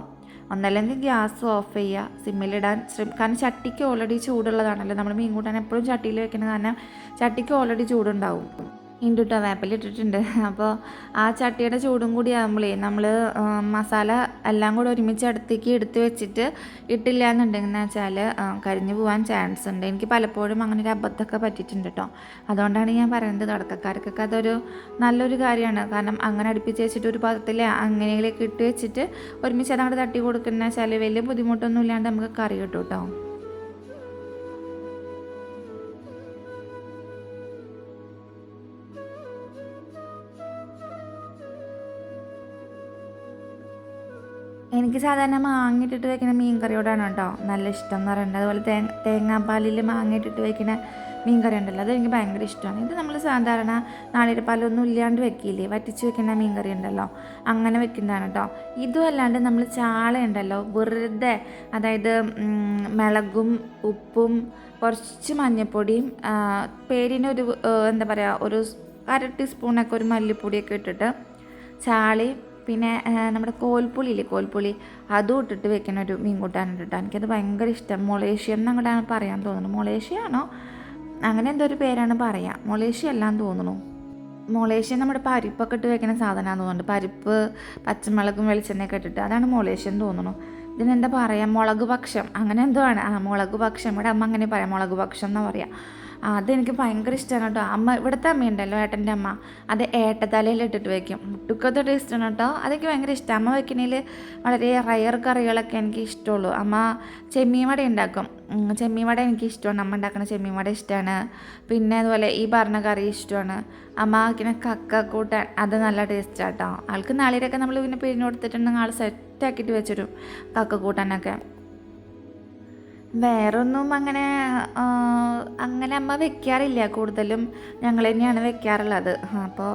ഒന്നല്ലെങ്കിൽ ഗ്യാസ് ഓഫ് ചെയ്യുക സിമ്മിലിടാൻ ശ്രമി കാരണം ചട്ടിക്ക് ഓൾറെഡി ചൂടുള്ളതാണല്ലോ. നമ്മൾ മീൻ കൂട്ടാൻ എപ്പോഴും ചട്ടിയിൽ വെക്കുന്നത് കാരണം ചട്ടിക്ക് ഓൾറെഡി ചൂടുണ്ടാവും. ഉണ്ട് കേട്ടോ വേപ്പിലിട്ടിട്ടുണ്ട് അപ്പോൾ ആ ചട്ടിയുടെ ചൂടും കൂടി ആകുമ്പോഴേ നമ്മൾ മസാല എല്ലാം കൂടെ ഒരുമിച്ച് അടുത്തേക്ക് എടുത്ത് വെച്ചിട്ട് ഇട്ടില്ല എന്നുണ്ടെങ്കിൽ എന്ന് വെച്ചാൽ കരിഞ്ഞു പോകാൻ ചാൻസ് ഉണ്ട്. എനിക്ക് പലപ്പോഴും അങ്ങനെ ഒരു അബദ്ധമൊക്കെ പറ്റിയിട്ടുണ്ട് കേട്ടോ അതുകൊണ്ടാണ് ഞാൻ പറയുന്നത് തുടക്കക്കാർക്കൊക്കെ അതൊരു നല്ലൊരു കാര്യമാണ്. കാരണം അങ്ങനെ അടുപ്പിച്ച് വെച്ചിട്ട് ഒരു പാത്രത്തിൽ അങ്ങനെയൊക്കെ ഇട്ട് വെച്ചിട്ട് ഒരുമിച്ച് അതങ്ങോട്ട് തട്ടി കൊടുക്കുന്ന വെച്ചാൽ വലിയ ബുദ്ധിമുട്ടൊന്നും ഇല്ലാണ്ട് നമുക്ക് കറി കിട്ടും കേട്ടോ എനിക്ക് സാധാരണ മാങ്ങ ഇട്ടിട്ട് വെക്കുന്ന മീൻ കറിയോടാണ് കേട്ടോ നല്ല ഇഷ്ടം എന്ന് പറയുന്നത്. അതുപോലെ തേങ്ങ തേങ്ങാപ്പാലിൽ മാങ്ങ വെക്കുന്ന മീൻ കറി ഉണ്ടല്ലോ അത് എനിക്ക് ഭയങ്കര ഇഷ്ടമാണ്. ഇത് നമ്മൾ സാധാരണ നാളികേരപ്പാലൊന്നും ഇല്ലാണ്ട് വെക്കില്ലേ വറ്റിച്ച് വെക്കുന്ന മീൻ കറി ഉണ്ടല്ലോ അങ്ങനെ വെക്കുന്നതാണ് കേട്ടോ. ഇതും അല്ലാണ്ട് നമ്മൾ ചാള ഉണ്ടല്ലോ വെറുതെ അതായത് മിളകും ഉപ്പും കുറച്ച് മഞ്ഞൾപ്പൊടിയും പേരിനൊരു എന്താ പറയുക ഒരു അര ടീസ്പൂണൊക്കെ ഒരു മല്ലിപ്പൊടിയൊക്കെ ഇട്ടിട്ട് ചാളി പിന്നെ നമ്മുടെ കോൽപ്പുളി ഇല്ലേ കോൽപ്പുളി അതും ഇട്ടിട്ട് വെക്കുന്ന ഒരു മീൻ കൂട്ടാൻ ഇട്ടിട്ട് എനിക്കത് ഭയങ്കര ഇഷ്ടം. മൊളേഷ്യ എന്നങ്ങോട്ടാണ് പറയാൻ തോന്നുന്നു. മൊളേഷ്യ ആണോ അങ്ങനെ എന്തോ ഒരു പേരാണ് പറയാം. മൊളേഷ്യ അല്ലാന്ന് തോന്നുന്നു. മൊളേഷ്യ നമ്മുടെ പരിപ്പൊക്കെ ഇട്ട് വെക്കുന്ന സാധനമാണെന്ന് തോന്നുന്നുണ്ട് പരിപ്പ് പച്ചമുളകും വെളിച്ചെണ്ണയൊക്കെ ഇട്ടിട്ട്. അതാണ് മൊളേഷ്യ എന്ന് തോന്നുന്നു. ഇതിനെന്താ പറയുക മുളക് പക്ഷം അങ്ങനെ എന്തോ ആണ്. ആ മുളക് പക്ഷം ഇവിടെ അമ്മ അങ്ങനെ പറയാം. മുളക് പക്ഷം എന്നാ പറയാം. അതെനിക്ക് ഭയങ്കര ഇഷ്ടമാണ് കേട്ടോ. അമ്മ ഇവിടുത്തെ അമ്മയുണ്ടല്ലോ ഏട്ടന്റെ അമ്മ. അത് ഏട്ടത്തലയിൽ ഇട്ടിട്ട് വെക്കും. മുട്ടുക്കത്തെ ടേസ്റ്റാണ് കേട്ടോ. അതൊക്കെ ഭയങ്കര ഇഷ്ടമാണ് അമ്മ വെക്കണേൽ വളരെ റയർ കറികളൊക്കെ എനിക്ക് ഇഷ്ടമുള്ളൂ. അമ്മ ചെമ്മീൻ വട ഉണ്ടാക്കും. ചെമ്മീൻ വട എനിക്ക് ഇഷ്ടമാണ്. അമ്മ ഉണ്ടാക്കുന്ന ചെമ്മീൻ വട ഇഷ്ടമാണ് പിന്നെ അതുപോലെ ഈ പറഞ്ഞ കറി ഇഷ്ടമാണ്. അമ്മ വയ്ക്കുന്ന കക്ക കൂട്ടാൻ അത് നല്ല ടേസ്റ്റാണ് കേട്ടോ. ആൾക്ക് നാളിരൊക്കെ നമ്മൾ പിന്നെ പിഴിഞ്ഞ് കൊടുത്തിട്ടുണ്ടെങ്കിൽ ആൾ സെറ്റാക്കിയിട്ട് വെച്ചിട്ടും കക്ക കൂട്ടാനൊക്കെ വേറൊന്നും അങ്ങനെ അങ്ങനെ അമ്മ വെക്കാറില്ല. കൂടുതലും ഞങ്ങൾ തന്നെയാണ് വെക്കാറുള്ളത്. അപ്പോൾ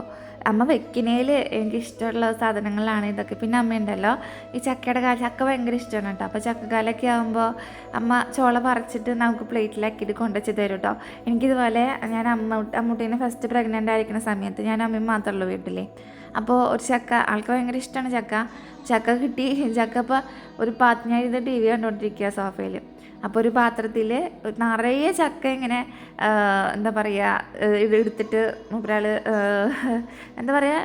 അമ്മ വെക്കുന്നതിൽ എനിക്ക് ഇഷ്ടമുള്ള സാധനങ്ങളാണ് ഇതൊക്കെ. പിന്നെ അമ്മയുണ്ടല്ലോ ഈ ചക്കയുടെ കാല ചക്ക ഭയങ്കര ഇഷ്ടമാണ് കേട്ടോ. അപ്പോൾ ചക്കക്കാലൊക്കെ ആകുമ്പോൾ അമ്മ ചോള പറിച്ചിട്ട് നമുക്ക് പ്ലേറ്റിലാക്കിയിട്ട് കൊണ്ടുവച്ച് തരും കേട്ടോ. എനിക്കിതുപോലെ ഞാൻ അമ്മ അമ്മൂട്ടീനെ ഫസ്റ്റ് പ്രഗ്നന്റ് ആയിരിക്കുന്ന സമയത്ത് ഞാൻ അമ്മയും മാത്രമേ ഉള്ളൂ വീട്ടിൽ അപ്പോൾ ഒരു ചക്ക ആൾക്ക് ഭയങ്കര ഇഷ്ടമാണ് ചക്ക. ചക്ക കിട്ടി. ചക്ക ഇപ്പോൾ ഒരു പാത്ത് ഞാൻ ടി വി കണ്ടുകൊണ്ടിരിക്കുക സോഫയിൽ അപ്പോൾ ഒരു പാത്രത്തിൽ നിറയെ ചക്ക ഇങ്ങനെ എന്താ പറയുക ഇത് എടുത്തിട്ട് മൂപ്പരാൾ എന്താ പറയുക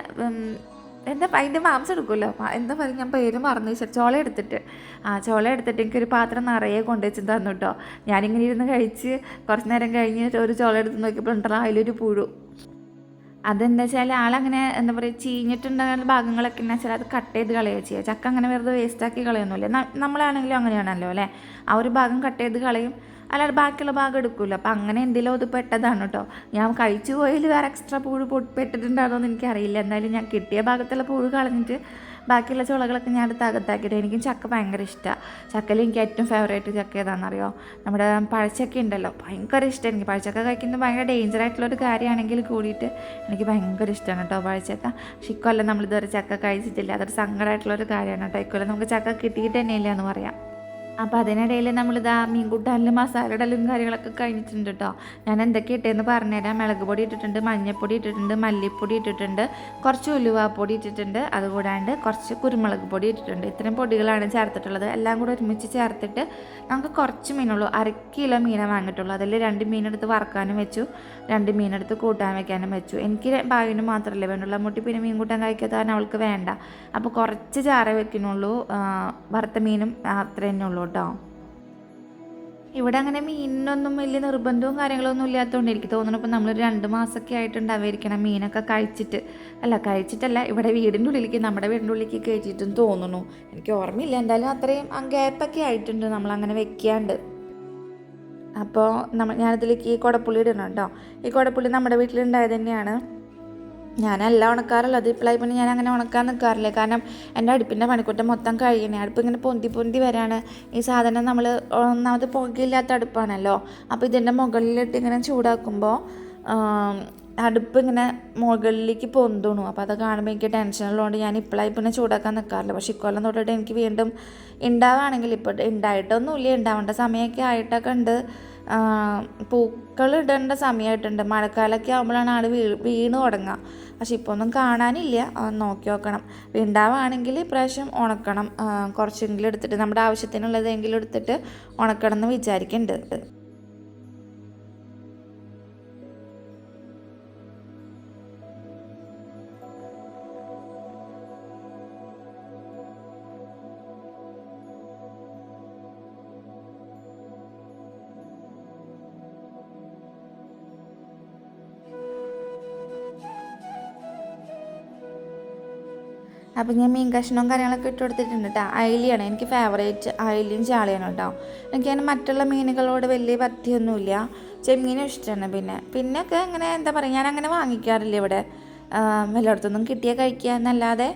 എന്താ അതിന്റെ മാംസം എടുക്കുമല്ലോ എന്താ പറയുക ഞാൻ പേര് മറന്നു വെച്ചാൽ ചോള എടുത്തിട്ട്. ആ ചോള എടുത്തിട്ട് എനിക്കൊരു പാത്രം നിറയെ കൊണ്ടുവച്ച് തന്നു കേട്ടോ. ഞാനിങ്ങനെ ഇരുന്ന് കഴിച്ച് കുറച്ച് നേരം കഴിഞ്ഞ് ഒരു ചോള എടുത്ത് നോക്കിയപ്പോൾ ഉണ്ടല്ലോ അതിലൊരു പുഴു. അതെന്താ വെച്ചാൽ ആളങ്ങനെ എന്താ പറയുക ചീഞ്ഞിട്ടുണ്ടാകുന്ന ഭാഗങ്ങളൊക്കെ എന്ന് വെച്ചാൽ അത് കട്ട് ചെയ്ത് കളയുക ചെയ്യുക ചക്ക അങ്ങനെ വെറുതെ വേസ്റ്റാക്കി കളയൊന്നുമില്ല. നമ്മളാണെങ്കിലും അങ്ങനെയാണല്ലോ അല്ലേ? ആ ഒരു ഭാഗം കട്ട് ചെയ്ത് കളയും. അല്ലാതെ ബാക്കിയുള്ള ഭാഗം എടുക്കില്ല അപ്പം അങ്ങനെ എന്തെങ്കിലും അത് പെട്ടതാണ് കേട്ടോ ഞാൻ കഴിച്ചു പോയതിൽ വേറെ എക്സ്ട്രാ പുഴു പൊട്ടി പെട്ടിട്ടുണ്ടാകുമോ എന്ന് എനിക്കറിയില്ല. എന്തായാലും ഞാൻ കിട്ടിയ ഭാഗത്തുള്ള പുഴു കളഞ്ഞിട്ട് ബാക്കിയുള്ള ചോളകളൊക്കെ ഞാൻ എടുത്ത് അകത്താക്കിയിട്ട് എനിക്കും ചക്ക ഭയങ്കര ഇഷ്ടമാണ് ചക്കയിൽ എനിക്ക് ഏറ്റവും ഫേവറേറ്റ് ചക്ക ഏതാണെന്നറിയോ? നമ്മുടെ പഴച്ചക്ക ഉണ്ടല്ലോ. ഭയങ്കര ഇഷ്ടം എനിക്ക്. പഴച്ചക്ക കഴിക്കുന്നത് ഭയങ്കര ഡേഞ്ചർ ആയിട്ടുള്ളൊരു കാര്യമാണെങ്കിൽ കൂടിയിട്ട് എനിക്ക് ഭയങ്കര ഇഷ്ടമാണ് കേട്ടോ പഴച്ചക്ക. പക്ഷെ ഇക്കൊല്ലം നമ്മളിതുവരെ ചക്ക കഴിച്ചിട്ടില്ല. അതൊരു സങ്കടമായിട്ടുള്ളൊരു കാര്യമാണ് കേട്ടോ. ഇക്കൊല്ലം നമുക്ക് ചക്ക കിട്ടിയിട്ട് തന്നെയില്ല എന്ന് പറയാം. അപ്പോൾ അതിനിടയിൽ നമ്മളിതാ മസാല ഇടലും കാര്യങ്ങളൊക്കെ കഴിഞ്ഞിട്ടുണ്ട് കേട്ടോ ഞാൻ എന്തൊക്കെ ഇട്ടേന്ന് പറഞ്ഞുതരാം. മുളക് പൊടി ഇട്ടിട്ടുണ്ട് മഞ്ഞൾപ്പൊടി ഇട്ടിട്ടുണ്ട് മല്ലിപ്പൊടി ഇട്ടിട്ടുണ്ട് കുറച്ച് ഉലുവാപ്പൊടി ഇട്ടിട്ടുണ്ട് അതുകൂടാണ്ട് കുറച്ച് കുരുമുളക് പൊടി ഇട്ടിട്ടുണ്ട്. ഇത്രയും പൊടികളാണ് ചേർത്തിട്ടുള്ളത്. എല്ലാം കൂടെ ഒരുമിച്ച് ചേർത്തിട്ട് നമുക്ക് കുറച്ച് മീനുള്ളൂ. അര കിലോ മീനെ വാങ്ങിയിട്ടുള്ളൂ. അതിൽ രണ്ട് മീനെടുത്ത് വറക്കാനും വെച്ചു രണ്ട് മീനെടുത്ത് കൂട്ടാൻ വെക്കാനും വെച്ചു. എനിക്ക് ഭാവിന് മാത്രമല്ല വേണ്ടുള്ള. മുട്ടി പിന്നെ മീൻ കൂട്ടാൻ കഴിക്കാത്ത അവൾക്ക് വേണ്ട. അപ്പോൾ കുറച്ച് ചാറ വെക്കുന്നുള്ളൂ. വറുത്ത മീനും അത്ര തന്നെ ഉള്ളൂ കേട്ടോ. ഇവിടെ അങ്ങനെ മീനിനൊന്നും വലിയ നിർബന്ധവും കാര്യങ്ങളൊന്നും ഇല്ലാത്തതുകൊണ്ട് എനിക്ക് തോന്നുന്നു ഇപ്പം നമ്മൾ രണ്ട് മാസമൊക്കെ ആയിട്ടുണ്ടാവായിരിക്കണം മീനൊക്കെ കഴിച്ചിട്ട്. അല്ല കഴിച്ചിട്ടല്ല ഇവിടെ വീടിന്റെ ഉള്ളിലേക്ക് നമ്മുടെ വീടിന്റെ ഉള്ളിലേക്ക് കയറ്റിയിട്ടും തോന്നുന്നു എനിക്ക് ഓർമ്മയില്ല. എന്തായാലും അത്രയും ഗ്യാപ്പൊക്കെ ആയിട്ടുണ്ട്. നമ്മളങ്ങനെ വെക്കാണ്ട്. അപ്പോൾ നമ്മൾ ഞാനിതിലേക്ക് ഈ കുടപ്പുള്ളി ഇടണം കേട്ടോ. ഈ കുടപ്പുള്ളി നമ്മുടെ വീട്ടിലുണ്ടായത് തന്നെയാണ്. ഞാനല്ല ഉണക്കാറുള്ളത്. ഇപ്പോഴായി പിന്നെ ഞാൻ അങ്ങനെ ഉണക്കാൻ നിൽക്കാറില്ല കാരണം എന്റെ അടുപ്പിന്റെ പണിക്കൂട്ടം മൊത്തം കഴിയണേ. അടുപ്പ് ഇങ്ങനെ പൊന്തി പൊന്തി വരാണ്. ഈ സാധനം നമ്മൾ ഒന്നാമത് പുകയില്ലാത്ത അടുപ്പാണല്ലോ. അപ്പോൾ ഇതിന്റെ മുകളിലിട്ട് ഇങ്ങനെ ചൂടാക്കുമ്പോൾ അടുപ്പ് ഇങ്ങനെ മുകളിലേക്ക് പൊന്തുണു. അപ്പോൾ അത് കാണുമ്പോൾ എനിക്ക് ടെൻഷനുള്ളതുകൊണ്ട് ഞാൻ ഇപ്പോഴായി പിന്നെ ചൂടാക്കാൻ നിൽക്കാറില്ല പക്ഷേ ഇക്കൊല്ലം തൊട്ടിട്ട് എനിക്ക് വീണ്ടും ഉണ്ടാവുകയാണെങ്കിൽ ഇപ്പോൾ ഉണ്ടായിട്ടൊന്നുമില്ല ഉണ്ടാവേണ്ട സമയമൊക്കെ ആയിട്ടൊക്കെ ഉണ്ട് പൂക്കൾ ഇടേണ്ട സമയമായിട്ടുണ്ട് മഴക്കാലമൊക്കെ ആകുമ്പോഴാണ് ആൾ വീ വീണ് തുടങ്ങുക പക്ഷെ ഇപ്പോൾ ഒന്നും കാണാനില്ല നോക്കി നോക്കണം. ഉണ്ടാവുകയാണെങ്കിൽ ഇപ്രാവശ്യം ഉണക്കണം. കുറച്ചെങ്കിലും എടുത്തിട്ട് നമ്മുടെ ആവശ്യത്തിനുള്ളതെങ്കിലും എടുത്തിട്ട് ഉണക്കണം എന്ന് വിചാരിക്കുന്നുണ്ട് അപ്പം ഞാൻ മീൻ കഷ്ണവും കാര്യങ്ങളൊക്കെ ഇട്ട് കൊടുത്തിട്ടുണ്ട് കേട്ടോ അയലിയാണ്. എനിക്ക് ഫേവറേറ്റ് അയലിയും ചാളിയാണ് കേട്ടോ എനിക്ക് അതിന് മറ്റുള്ള മീനുകളോട് വലിയ പറ്റിയൊന്നുമില്ല ചെമ്മീനും ഇഷ്ടമാണ് പിന്നെ. പിന്നെയൊക്കെ അങ്ങനെ എന്താ പറയുക ഞാൻ അങ്ങനെ വാങ്ങിക്കാറില്ല ഇവിടെ. വല്ലയിടത്തൊന്നും കിട്ടിയാൽ കഴിക്കുക എന്നല്ലാതെ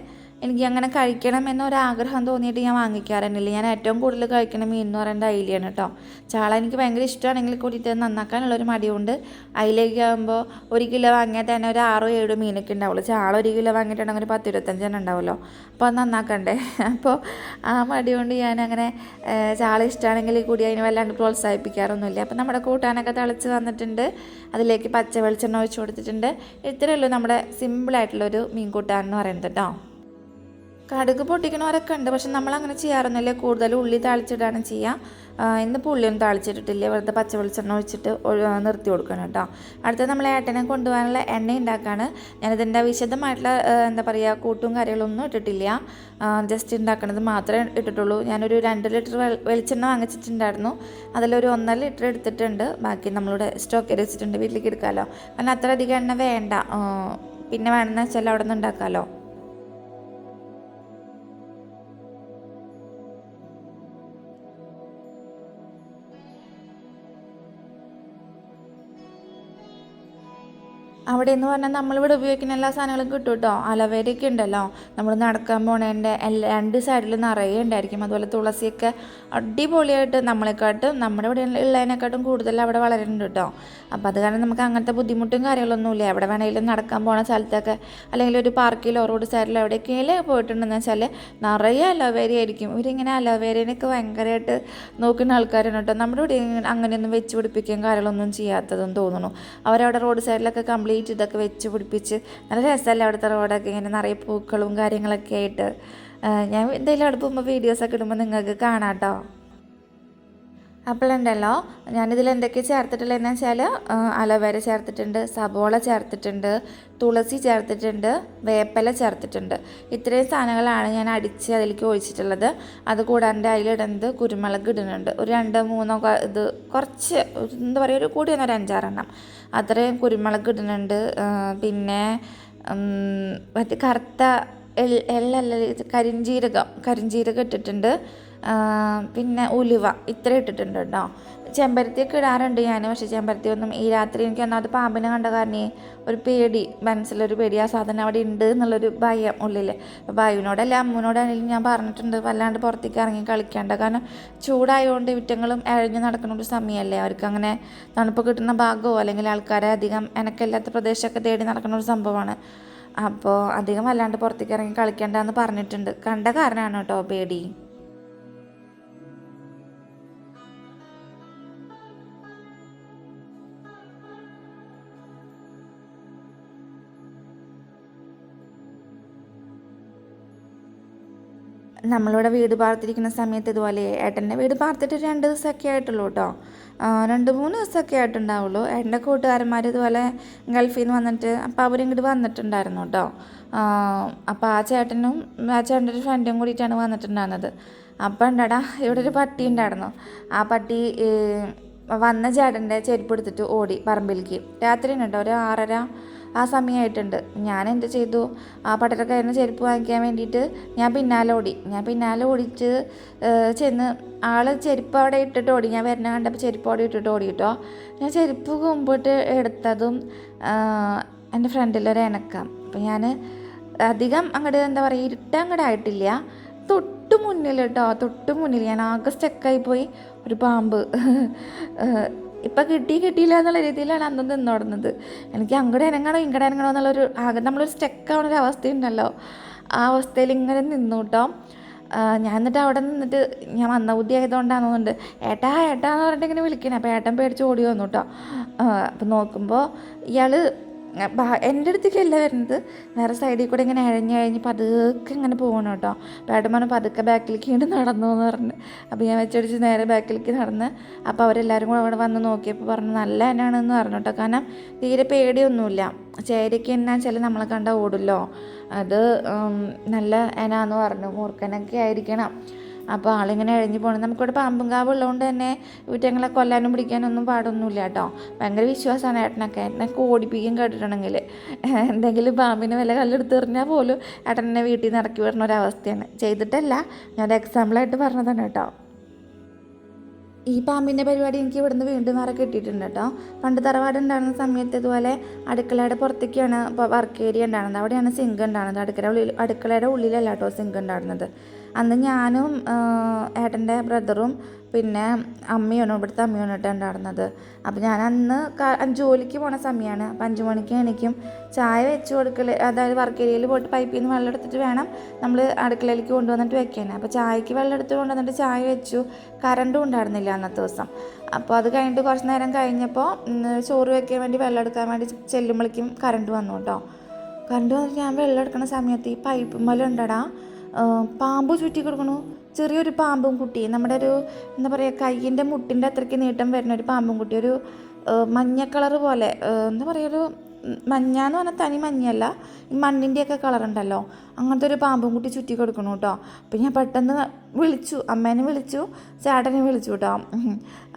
എനിക്ക് അങ്ങനെ കഴിക്കണം എന്നൊരാഗ്രഹം തോന്നിയിട്ട് ഞാൻ വാങ്ങിക്കാറുണ്ടില്ല ഞാൻ ഏറ്റവും കൂടുതൽ കഴിക്കുന്ന മീൻ എന്ന് പറയുന്നത് അയിലയാണ് കേട്ടോ. ചാള എനിക്ക് ഭയങ്കര ഇഷ്ടമാണെങ്കിൽ കൂടിയിട്ട് നന്നാക്കാനുള്ളൊരു മടിയുണ്ട്. അയിലേക്ക് ആകുമ്പോൾ ഒരു കിലോ വാങ്ങിയാൽ തന്നെ ഒരു ആറോ ഏഴോ മീനൊക്കെ ഉണ്ടാവുള്ളൂ. ചാള ഒരു കിലോ വാങ്ങിയിട്ടുണ്ടെങ്കിൽ ഒരു പത്ത് ഇരുപത്തഞ്ചെണ്ണം ഉണ്ടാവുമല്ലോ. അപ്പോൾ അത് നന്നാക്കണ്ടേ? അപ്പോൾ ആ മടി കൊണ്ട് ഞാൻ അങ്ങനെ ചാള ഇഷ്ടമാണെങ്കിൽ കൂടി അതിന് വല്ലാണ്ട് പ്രോത്സാഹിപ്പിക്കാറൊന്നുമില്ല. അപ്പോൾ നമ്മുടെ കൂട്ടാനൊക്കെ തിളച്ച് വന്നിട്ടുണ്ട്. അതിലേക്ക് പച്ച വെളിച്ചെണ്ണ ഒഴിച്ച് കൊടുത്തിട്ടുണ്ട്. ഇത്രയേ ഉള്ളൂ നമ്മുടെ സിമ്പിളായിട്ടുള്ളൊരു മീൻ കൂട്ടാൻ എന്ന് പറയുന്നത് കേട്ടോ. കടുക് പൊട്ടിക്കണവരൊക്കെ ഉണ്ട്. പക്ഷെ നമ്മൾ അങ്ങനെ ചെയ്യാറൊന്നുമില്ല. കൂടുതലും ഉള്ളി താളിച്ചിടാണ് ചെയ്യുക ഇന്നിപ്പോൾ ഉള്ളിയൊന്നും താളിച്ചിട്ടില്ല വെറുതെ പച്ച വെളിച്ചെണ്ണ ഒഴിച്ചിട്ട് നിർത്തി കൊടുക്കണം കേട്ടോ. അടുത്തത് നമ്മൾ ഏട്ടനെ കൊണ്ടുപോകാനുള്ള എണ്ണ ഉണ്ടാക്കുകയാണ് ഞാനിതിന്റെ വിശദമായിട്ടുള്ള എന്താ പറയുക കൂട്ടും കാര്യങ്ങളൊന്നും ഇട്ടിട്ടില്ല. ജസ്റ്റ് ഉണ്ടാക്കണത് മാത്രമേ ഇട്ടിട്ടുള്ളൂ. ഞാനൊരു രണ്ട് ലിറ്റർ വെളിച്ചെണ്ണ വാങ്ങിച്ചിട്ടുണ്ടായിരുന്നു. അതിലൊരു ഒന്നര ലിറ്റർ എടുത്തിട്ടുണ്ട്. ബാക്കി നമ്മളിവിടെ സ്റ്റോക്ക് വെച്ചിട്ടുണ്ട്. വീട്ടിലേക്ക് എടുക്കാമല്ലോ. കാരണം അത്ര അധികം എണ്ണ വേണ്ട. പിന്നെ വേണമെന്ന് വെച്ചാൽ അവിടെ നിന്ന് ഉണ്ടാക്കാമല്ലോ. അവിടെ എന്ന് പറഞ്ഞാൽ നമ്മളിവിടെ ഉപയോഗിക്കുന്ന എല്ലാ സാധനങ്ങളും കിട്ടും കേട്ടോ അലവേരയൊക്കെ ഉണ്ടല്ലോ. നമ്മൾ നടക്കാൻ പോണേന്റെ രണ്ട് സൈഡിൽ നിറയെ ഉണ്ടായിരിക്കും. അതുപോലെ തുളസിയൊക്കെ അടിപൊളിയായിട്ട് നമ്മളെക്കാട്ടും നമ്മുടെ ഇവിടെ ഉള്ളതിനെക്കാട്ടും കൂടുതൽ അവിടെ വളരുന്നുണ്ട് കേട്ടോ അപ്പോൾ അത് കാരണം നമുക്ക് അങ്ങനത്തെ ബുദ്ധിമുട്ടും കാര്യങ്ങളൊന്നുമില്ല. എവിടെ വേണമെങ്കിലും നടക്കാൻ പോണ സ്ഥലത്തൊക്കെ അല്ലെങ്കിൽ ഒരു പാർക്കിലോ റോഡ് സൈഡിലോ എവിടെയൊക്കെയും പോയിട്ടുണ്ടെന്ന് വെച്ചാൽ നിറയെ അലോവേര ആയിരിക്കും. ഇവരിങ്ങനെ അലോവേരേനൊക്കെ ഭയങ്കരമായിട്ട് നോക്കുന്ന ആൾക്കാരാണ് കേട്ടോ നമ്മുടെ ഇവിടെ അങ്ങനെയൊന്നും വെച്ച് പിടിപ്പിക്കുകയും കാര്യങ്ങളൊന്നും ചെയ്യാത്തതെന്ന് തോന്നുന്നു. അവരവിടെ റോഡ് സൈഡിലൊക്കെ കംപ്ലീറ്റ് ഇതൊക്കെ വെച്ച് പിടിപ്പിച്ച് നല്ല രസമല്ലേ അവിടുത്തെ റോഡൊക്കെ ഇങ്ങനെ നിറയെ പൂക്കളും കാര്യങ്ങളൊക്കെ ആയിട്ട്. ഞാൻ എന്തെങ്കിലും അവിടെ പോകുമ്പോൾ വീഡിയോസൊക്കെ ഇടുമ്പോൾ നിങ്ങൾക്ക് കാണാം കേട്ടോ അപ്പോഴുണ്ടല്ലോ ഞാനിതിൽ എന്തൊക്കെ ചേർത്തിട്ടുള്ളതെന്ന് വെച്ചാൽ അലോവേര ചേർത്തിട്ടുണ്ട് സബോള ചേർത്തിട്ടുണ്ട് തുളസി ചേർത്തിട്ടുണ്ട് വേപ്പല ചേർത്തിട്ടുണ്ട്. ഇത്രയും സാധനങ്ങളാണ് ഞാൻ അടിച്ച് അതിലേക്ക് ഒഴിച്ചിട്ടുള്ളത്. അത് കൂടാണ്ട് അതിലിടുന്നത് കുരുമുളക് ഇടുന്നുണ്ട്. ഒരു രണ്ടോ മൂന്നോ ഇത് കുറച്ച് എന്താ പറയുക ഒരു കൂടി ഒരു അഞ്ചാറെണ്ണം. അത്രയും കുരുമുളക് ഇടുന്നുണ്ട്. പിന്നെ മറ്റേ കറുത്ത എള്ളല്ല കരിഞ്ചീരകം കരിഞ്ജീരകം ഇട്ടിട്ടുണ്ട്. പിന്നെ ഉലുവ ഇത്ര ഇട്ടിട്ടുണ്ട് കേട്ടോ. ചെമ്പരത്തിയൊക്കെ ഇടാറുണ്ട് ഞാൻ പക്ഷേ ചെമ്പരത്തി ഒന്നും ഈ രാത്രി എനിക്ക് ഒന്നാമത് പാമ്പിനെ കണ്ട കാരണം ഒരു പേടി മനസ്സിലൊരു പേടി. ആ സാധനം അവിടെ ഉണ്ട് എന്നുള്ളൊരു ഭയം ഉള്ളിൽ ഭായുവിനോടല്ല അമ്മൂനോടാണെങ്കിലും ഞാൻ പറഞ്ഞിട്ടുണ്ട് വല്ലാണ്ട് പുറത്തേക്ക് ഇറങ്ങി കളിക്കേണ്ട. കാരണം ചൂടായതുകൊണ്ട് വിറ്റങ്ങളും എഴഞ്ഞ് നടക്കുന്ന ഒരു സമയമല്ലേ? അവർക്ക് അങ്ങനെ തണുപ്പ് കിട്ടുന്ന ഭാഗമോ? അല്ലെങ്കിൽ ആൾക്കാരെ അധികം എനക്കില്ലാത്ത പ്രദേശമൊക്കെ തേടി നടക്കുന്ന ഒരു സംഭവമാണ്. അപ്പോൾ അധികം വല്ലാണ്ട് പുറത്തേക്ക് ഇറങ്ങി കളിക്കേണ്ടതെന്ന് പറഞ്ഞിട്ടുണ്ട്. കണ്ട കാരണമാണ് കേട്ടോ പേടി. നമ്മളിവിടെ വീട് പാർത്തിരിക്കുന്ന സമയത്ത് ഇതുപോലെ ഏട്ടന്റെ വീട് പാർത്തിട്ട് രണ്ട് ദിവസമൊക്കെ ആയിട്ടുള്ളൂ കേട്ടോ. രണ്ട് മൂന്ന് ദിവസമൊക്കെ ആയിട്ടുണ്ടാവുള്ളൂ. ഏട്ടന്റെ കൂട്ടുകാരന്മാർ ഇതുപോലെ ഗൾഫിൽ നിന്ന് വന്നിട്ട് അപ്പോൾ അവരിങ്ങോട്ട് വന്നിട്ടുണ്ടായിരുന്നു കേട്ടോ. അപ്പോൾ ആ ചേട്ടനും ആ ചേട്ടന്റെ ഒരു ഫ്രണ്ടും കൂടിയിട്ടാണ് വന്നിട്ടുണ്ടായിരുന്നത്. അപ്പം ഉണ്ടടാ ഇവിടെ ഒരു പട്ടി ഉണ്ടായിരുന്നു. ആ പട്ടി വന്ന ചേട്ടന്റെ ചെരുപ്പ് എടുത്തിട്ട് ഓടി പറമ്പിലേക്ക്. രാത്രി കേട്ടോ ഒരു ആറര ആ സമയമായിട്ടുണ്ട് ഞാൻ എന്ത് ചെയ്തു? ആ പട്ടരക്കാരന് ചെരുപ്പ് വാങ്ങിക്കാൻ വേണ്ടിയിട്ട് ഞാൻ പിന്നാലെ ഓടി. ഞാൻ പിന്നാലെ ഓടിച്ച് ചെന്ന് ആൾ ചെരുപ്പ് അവിടെ ഇട്ടിട്ട് ഓടി. ഞാൻ വരുന്ന കണ്ടപ്പോൾ ചെരുപ്പ് അവിടെ ഇട്ടിട്ട് ഓടി കേട്ടോ. ഞാൻ ചെരുപ്പ് കുമ്പിട്ട് എടുത്തതും എന്റെ ഫ്രണ്ടിലൊരു ഇണക്കം അപ്പം ഞാൻ അധികം അങ്ങോട്ട് എന്താ പറയുക ഇരുട്ട് അങ്ങോട്ട് ആയിട്ടില്ല. തൊട്ട് മുന്നിൽ കേട്ടോ തൊട്ട് മുന്നിൽ ഞാൻ ആകെ സ്റ്റക്കായി പോയി. ഒരു പാമ്പ്. ഇപ്പം കിട്ടി കിട്ടിയില്ല എന്നുള്ള രീതിയിലാണ് അന്ന് നിന്നോടുന്നത്. എനിക്ക് അങ്ങോട്ട് ഇനങ്ങണോ ഇങ്ങോട്ട് ഇനങ്ങണോ എന്നുള്ളൊരു ആകെ നമ്മളൊരു സ്റ്റെക്കാവണ ഒരു അവസ്ഥയുണ്ടല്ലോ. ആ അവസ്ഥയിൽ ഇങ്ങനെ നിന്നു കേട്ടോ ഞാൻ എന്നിട്ട് അവിടെ നിന്നിട്ട് ഞാൻ വന്ന ബുദ്ധി ആയതുകൊണ്ടാണ് ഏട്ടാ ഏട്ടാ എന്ന് പറഞ്ഞിട്ട് ഇങ്ങനെ വിളിക്കണേ. അപ്പോൾ ഏട്ടൻ പേടിച്ച് ഓടി വന്നു കേട്ടോ അപ്പം നോക്കുമ്പോൾ ഇയാൾ എന്റെ അടുത്തേക്കല്ല വരുന്നത്. വേറെ സൈഡിൽ കൂടെ ഇങ്ങനെ അഴഞ്ഞ് അഴിഞ്ഞ് പതുക്കെ ഇങ്ങനെ പോകണം കേട്ടോ. ഏട്ടൻ പറഞ്ഞു പതുക്കെ ബാക്കിലേക്ക് ഇങ്ങോട്ട് നടന്നു എന്ന് പറഞ്ഞു. അപ്പോൾ ഞാൻ വെച്ചടിച്ച് നേരെ ബാക്കിലേക്ക് നടന്ന്. അപ്പോൾ അവരെല്ലാവരും കൂടെ അവിടെ വന്ന് നോക്കിയപ്പോൾ പറഞ്ഞു നല്ല എന്നാണെന്ന് പറഞ്ഞു കേട്ടോ. കാരണം തീരെ പേടിയൊന്നുമില്ല. ചേരയ്ക്ക് എന്നാ ചില നമ്മളെ കണ്ട ഓടുമല്ലോ അത് നല്ല എനാന്ന് പറഞ്ഞു. മൂർക്കനൊക്കെ ആയിരിക്കണം. അപ്പോൾ ആളിങ്ങനെ അഴിഞ്ഞു പോകണം നമുക്കിവിടെ പാമ്പും കാവ് ഉള്ളതുകൊണ്ട് തന്നെ വീട്ടങ്ങളെ കൊല്ലാനും പിടിക്കാനും ഒന്നും പാടൊന്നുമില്ല കേട്ടോ ഭയങ്കര വിശ്വാസമാണ് ഏട്ടനൊക്കെ. ഏട്ടനൊക്കെ ഓടിപ്പിക്കും കേട്ടിട്ടുണ്ടെങ്കിൽ എന്തെങ്കിലും പാമ്പിനെ വല്ല കല്ലെടുത്ത് എറിഞ്ഞാൽ പോലും ഏട്ടനെ വീട്ടിൽ നിന്ന് ഇറക്കി വിടുന്ന ഒരവസ്ഥയാണ്. ചെയ്തിട്ടല്ല. ഞാൻ ഒരു എക്സാമ്പിളായിട്ട് പറഞ്ഞതാണ് കേട്ടോ ഈ പാമ്പിന്റെ പരിപാടി എനിക്ക് ഇവിടുന്ന് വീണ്ടും വേറെ കിട്ടിയിട്ടുണ്ട് കേട്ടോ പണ്ട് തറവാട് ഉണ്ടായിരുന്ന സമയത്ത് ഇതുപോലെ അടുക്കളയുടെ പുറത്തേക്കാണ് വർക്ക് ഏരിയ ഉണ്ടായിരുന്നത്. അവിടെയാണ് സിങ്ക് ഉണ്ടായിരുന്നത്. അടുക്കള ഉള്ളിൽ അടുക്കളയുടെ ഉള്ളിലല്ല കേട്ടോ സിങ്ക് ഉണ്ടായിരുന്നത്. അന്ന് ഞാനും ഏട്ടന്റെ ബ്രദറും പിന്നെ അമ്മയാണ് ഇവിടുത്തെ അമ്മയാണ് കേട്ടോ ഉണ്ടായിരുന്നത്. അപ്പോൾ ഞാൻ അന്ന് ജോലിക്ക് പോണ സമയമാണ് അപ്പം അഞ്ച് മണിക്ക് എണീക്കും. ചായ വെച്ച് കൊടുക്കൽ അതായത് വർക്ക് ഏരിയയിൽ പോയിട്ട് പൈപ്പിൽ നിന്ന് വെള്ളം എടുത്തിട്ട് വേണം നമ്മൾ അടുക്കളയിലേക്ക് കൊണ്ടുവന്നിട്ട് വെക്കാൻ അപ്പോൾ ചായക്ക് വെള്ളം എടുത്ത് കൊണ്ടുവന്നിട്ട് ചായ വെച്ചു. കറണ്ടും ഉണ്ടായിരുന്നില്ല അന്നത്തെ ദിവസം. അപ്പോൾ അത് കഴിഞ്ഞിട്ട് കുറച്ച് നേരം കഴിഞ്ഞപ്പോൾ ചോറ് വെക്കാൻ വേണ്ടി വെള്ളം എടുക്കാൻ വേണ്ടി ചെല്ലുമ്പോഴേക്കും കറണ്ട് വന്നു കേട്ടോ. കറണ്ട് വന്നിട്ട് ഞാൻ വെള്ളം എടുക്കുന്ന സമയത്ത് ഈ പൈപ്പ് മല ഉണ്ടടാ പാമ്പ് ചുറ്റി കൊടുക്കണു. ചെറിയൊരു പാമ്പും കുട്ടി. നമ്മുടെ ഒരു എന്താ പറയുക കയ്യിന്റെ മുട്ടിന്റെ അത്രയ്ക്ക് നീട്ടം വരുന്ന ഒരു പാമ്പും കുട്ടി. ഒരു മഞ്ഞ കളർ പോലെ എന്താ പറയുക ഒരു മഞ്ഞ എന്ന് പറഞ്ഞാൽ തനി മഞ്ഞല്ല ഈ മണ്ണിന്റെയൊക്കെ കളറുണ്ടല്ലോ അങ്ങനത്തെ ഒരു പാമ്പും കുട്ടി ചുറ്റി കൊടുക്കണം കേട്ടോ അപ്പം ഞാൻ പെട്ടെന്ന് വിളിച്ചു അമ്മേനെ വിളിച്ചു ചേട്ടനെ വിളിച്ചു കേട്ടോ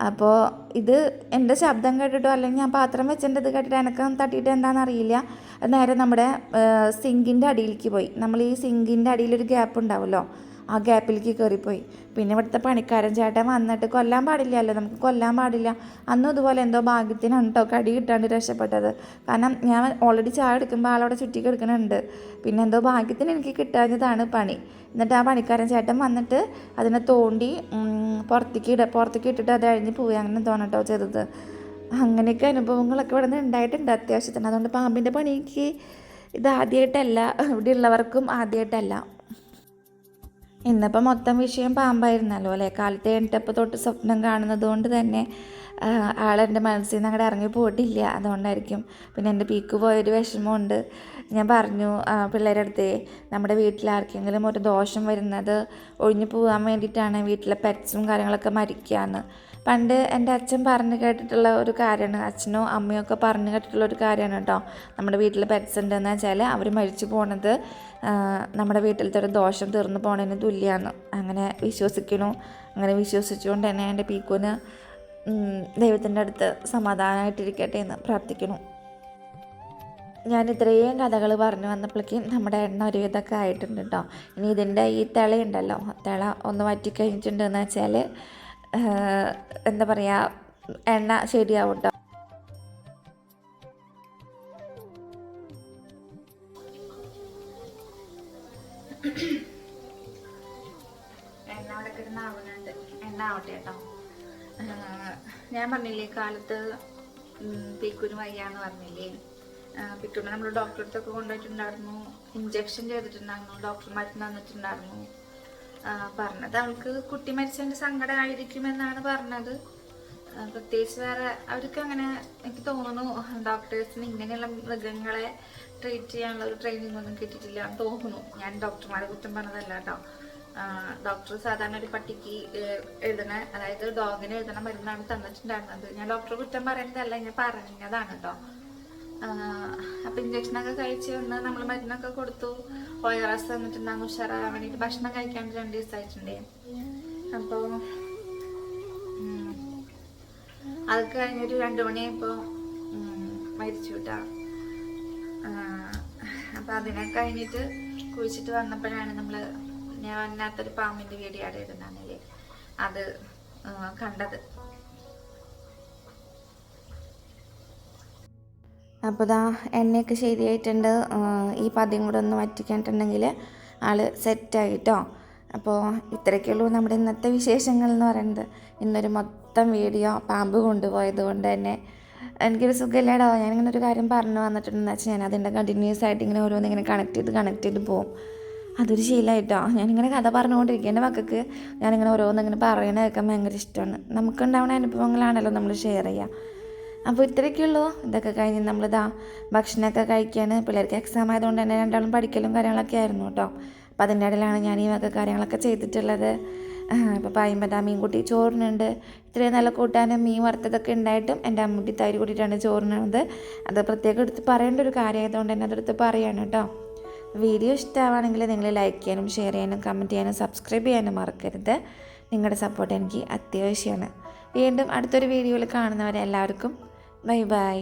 അപ്പോൾ ഇത് എന്റെ ശബ്ദം കേട്ടിട്ടോ അല്ലെങ്കിൽ ഞാൻ പാത്രം വെച്ചതിന്റെ ഇത് കേട്ടിട്ട് എനക്ക് തട്ടിയിട്ട് എന്താണെന്ന് അറിയില്ല. നേരെ നമ്മുടെ സിങ്കിന്റെ അടിയിലേക്ക് പോയി. നമ്മൾ ഈ സിങ്കിന്റെ അടിയിലൊരു ഗ്യാപ്പ് ഉണ്ടാവുമല്ലോ. ആ ഗ്യാപ്പിലേക്ക് കയറിപ്പോയി പിന്നെ ഇവിടുത്തെ പണിക്കാരൻ ചേട്ടൻ വന്നിട്ട് കൊല്ലാൻ പാടില്ലല്ലോ നമുക്ക് കൊല്ലാൻ പാടില്ല. അന്നും ഇതുപോലെ എന്തോ ഭാഗ്യത്തിനാണ് കേട്ടോ കടി കിട്ടാണ്ട് രക്ഷപ്പെട്ടത്. കാരണം ഞാൻ ഓൾറെഡി ചായ എടുക്കുമ്പോൾ ആളവിടെ ചുറ്റി കിടക്കുന്നുണ്ട് പിന്നെ എന്തോ ഭാഗ്യത്തിന് എനിക്ക് കിട്ടാഞ്ഞതാണ് പണി. എന്നിട്ട് ആ പണിക്കാരൻ ചേട്ടൻ വന്നിട്ട് അതിനെ തോണ്ടി പുറത്തേക്ക് ഇട പുറത്തേക്ക് ഇട്ടിട്ട് അത് അഴിഞ്ഞ് പോയി. അങ്ങനെ തോന്നട്ടോ ചെയ്തത്. അങ്ങനെയൊക്കെ അനുഭവങ്ങളൊക്കെ ഇവിടെ നിന്ന് ഉണ്ടായിട്ടുണ്ട് അത്യാവശ്യത്തിന്. അതുകൊണ്ട് പാമ്പിന്റെ പണിക്ക് ഇത് ആദ്യമായിട്ടല്ല ഇവിടെ ഉള്ളവർക്കും ആദ്യമായിട്ടല്ല ഇന്നിപ്പോൾ മൊത്തം വിഷയം പാമ്പായിരുന്നല്ലോ അല്ലേ? കാലത്ത് എണ്ണിട്ടപ്പോൾ തൊട്ട് സ്വപ്നം കാണുന്നത് കൊണ്ട് തന്നെ ആളെന്റെ മനസ്സിൽ നിന്ന് അങ്ങോട്ട് ഇറങ്ങി പോയിട്ടില്ല. അതുകൊണ്ടായിരിക്കും പിന്നെ എന്റെ പീക്ക് പോയൊരു വിഷമമുണ്ട്. ഞാൻ പറഞ്ഞു പിള്ളേരടുത്ത് നമ്മുടെ വീട്ടിൽ ആർക്കെങ്കിലും ഒരു ദോഷം വരുന്നത് ഒഴിഞ്ഞു പോകാൻ വേണ്ടിയിട്ടാണ് വീട്ടിലെ പെറ്റ്സും കാര്യങ്ങളൊക്കെ മരിക്കുകയെന്ന് പണ്ട് എന്റെ അച്ഛൻ പറഞ്ഞു കേട്ടിട്ടുള്ള ഒരു കാര്യമാണ്. അച്ഛനോ അമ്മയോ ഒക്കെ പറഞ്ഞു കേട്ടിട്ടുള്ള ഒരു കാര്യമാണ് കേട്ടോ. നമ്മുടെ വീട്ടിൽ പെറ്റ്സ് ഉണ്ടെന്ന് വെച്ചാൽ അവർ മരിച്ചു പോണത് നമ്മുടെ വീട്ടിലത്തെ ഒരു ദോഷം തീർന്നു പോണതിന് തുല്യമാണ് അങ്ങനെ വിശ്വസിക്കണു അങ്ങനെ വിശ്വസിച്ചുകൊണ്ട് തന്നെ എന്റെ പീക്കുന് ദൈവത്തിന്റെ അടുത്ത് സമാധാനമായിട്ടിരിക്കട്ടെ എന്ന് പ്രാർത്ഥിക്കുന്നു. ഞാൻ ഇത്രയും കഥകൾ പറഞ്ഞു വന്നപ്പോഴേക്കും നമ്മുടെ എണ്ണ ഒരുവിധമൊക്കെ ആയിട്ടുണ്ട് കേട്ടോ. ഇനി ഇതിന്റെ ഈ തിളയുണ്ടല്ലോ. തിള ഒന്ന് വറ്റിക്കഴിഞ്ഞിട്ടുണ്ടെന്ന് വെച്ചാൽ എന്താ പറയുക എണ്ണ ശരിയാവും ഞാൻ പറഞ്ഞില്ലേ കാലത്ത് പിക്കുന് വയ്യാന്ന് പറഞ്ഞില്ലേ. പിക്കുന് നമ്മൾ ഡോക്ടറെ അടുത്തൊക്കെ കൊണ്ടുപോയിട്ടുണ്ടായിരുന്നു. ഇഞ്ചക്ഷൻ ചെയ്തിട്ടുണ്ടായിരുന്നു. ഡോക്ടർമാർ തന്നിട്ടുണ്ടായിരുന്നു. പറഞ്ഞത്. അവൾക്ക് കുട്ടി മരിച്ചതിന്റെ സങ്കടമായിരിക്കുമെന്നാണ് പറഞ്ഞത്. ആഹ് പ്രത്യേകിച്ച് വേറെ അവർക്ക് അങ്ങനെ എനിക്ക് തോന്നുന്നു ഡോക്ടേഴ്സിന് ഇങ്ങനെയുള്ള മൃഗങ്ങളെ ട്രീറ്റ് ചെയ്യാനുള്ള ഒരു ട്രെയിനിങ് ഒന്നും കിട്ടിയിട്ടില്ല എന്ന് തോന്നുന്നു. ഞാൻ ഡോക്ടർമാരെ കുറ്റം പറഞ്ഞതല്ല കേട്ടോ. ഡോക്ടർ സാധാരണ ഒരു പട്ടിക്ക് എഴുതണ അതായത് ഡോഗിന് എഴുതണ മരുന്നാണ് തന്നിട്ടുണ്ടായിരുന്നത്. ഞാൻ ഡോക്ടറെ കുറ്റം പറയുന്നതല്ല ഞാൻ പറഞ്ഞതാണ് കേട്ടോ. അപ്പൊ ഇഞ്ചക്ഷനൊക്കെ കഴിച്ച് വന്ന് നമ്മൾ മരുന്നൊക്കെ കൊടുത്തു. ഒ റസ് തന്നിട്ടുണ്ടാകും ഉഷാറാകാൻ വേണ്ടിയിട്ട് ഭക്ഷണം കഴിക്കാൻ രണ്ട് ദിവസമായിട്ടുണ്ടേ. അപ്പോൾ അത് കഴിഞ്ഞൊരു രണ്ടു മണിയായപ്പോ ഉം, മരിച്ചു കേട്ടാ അപ്പൊ അതിനെ കഴിഞ്ഞിട്ട് കുഴിച്ചിട്ട് വന്നപ്പോഴാണ് നമ്മൾ ഞാൻ വന്നാത്തൊരു പാമ്പിന്റെ വീഡിയോ ഇരുന്നാണല്ലേ അത് കണ്ടത്. അപ്പോൾ ദാ എണ്ണയൊക്കെ ശരിയായിട്ടുണ്ട് ഈ പതിയും കൂടെ ഒന്ന് വറ്റിക്കാനിട്ടുണ്ടെങ്കിൽ ആൾ സെറ്റായിട്ടോ? അപ്പോൾ ഇത്രയൊക്കെയുള്ളൂ നമ്മുടെ ഇന്നത്തെ വിശേഷങ്ങൾ എന്ന് പറയുന്നത്. ഇന്നൊരു മൊത്തം വീഡിയോ പാമ്പ് കൊണ്ടുപോയത് കൊണ്ട് തന്നെ. എനിക്കൊരു സുഖമില്ലടോ? ഞാനിങ്ങനെ ഒരു കാര്യം പറഞ്ഞു വന്നിട്ടുണ്ടെന്ന് വെച്ചാൽ ഞാൻ അതിന്റെ കണ്ടിന്യൂസ് ആയിട്ട് ഇങ്ങനെ ഓരോന്ന് ഇങ്ങനെ കണക്ട് ചെയ്ത് കണക്ട് ചെയ്ത് പോകും അതൊരു ശീലമായിട്ടോ ഞാനിങ്ങനെ കഥ പറഞ്ഞുകൊണ്ടിരിക്കും. എന്റെ മക്കൾക്ക് ഞാനിങ്ങനെ ഓരോന്നിങ്ങനെ പറയണ കേൾക്കാൻ ഭയങ്കര ഇഷ്ടമാണ്. നമുക്കുണ്ടാവുന്ന അനുഭവങ്ങളാണല്ലോ നമ്മൾ ഷെയർ ചെയ്യുക. അപ്പോൾ ഇത്രയൊക്കെയുള്ളൂ ഇതൊക്കെ കഴിഞ്ഞ് നമ്മളിതാ ഭക്ഷണമൊക്കെ കഴിക്കാൻ പിള്ളേർക്ക് എക്സാം ആയതുകൊണ്ട് തന്നെ രണ്ടാളും പഠിക്കലും കാര്യങ്ങളൊക്കെ ആയിരുന്നു കേട്ടോ. അപ്പോൾ അതിന്റെ ഇടയിലാണ് ഞാൻ ഈ വക കാര്യങ്ങളൊക്കെ ചെയ്തിട്ടുള്ളത്. ഇപ്പോൾ പായുമ്പോൾ മീൻകുട്ടി ചോറിനുണ്ട്. ഇത്രയും നല്ല കൂട്ടാനും മീൻ വറുത്തതൊക്കെ ഉണ്ടായിട്ടും എന്റെ അമ്മൂട്ടി തൈര് കൂട്ടിയിട്ടാണ് ചോറിനുള്ളത് അത് പ്രത്യേകം എടുത്ത് പറയേണ്ട ഒരു കാര്യമായതുകൊണ്ട് തന്നെ അതെടുത്ത് പറയാണ് കേട്ടോ. വീഡിയോ ഇഷ്ടമാണെങ്കിൽ നിങ്ങൾ ലൈക്ക് ചെയ്യാനും ഷെയർ ചെയ്യാനും കമന്റ് ചെയ്യാനും സബ്സ്ക്രൈബ് ചെയ്യാനും മറക്കരുത്. നിങ്ങളുടെ സപ്പോർട്ട് എനിക്ക് അത്യാവശ്യമാണ്. വീണ്ടും അടുത്തൊരു വീഡിയോയിൽ കാണുന്നവരെ എല്ലാവർക്കും ബൈ ബൈ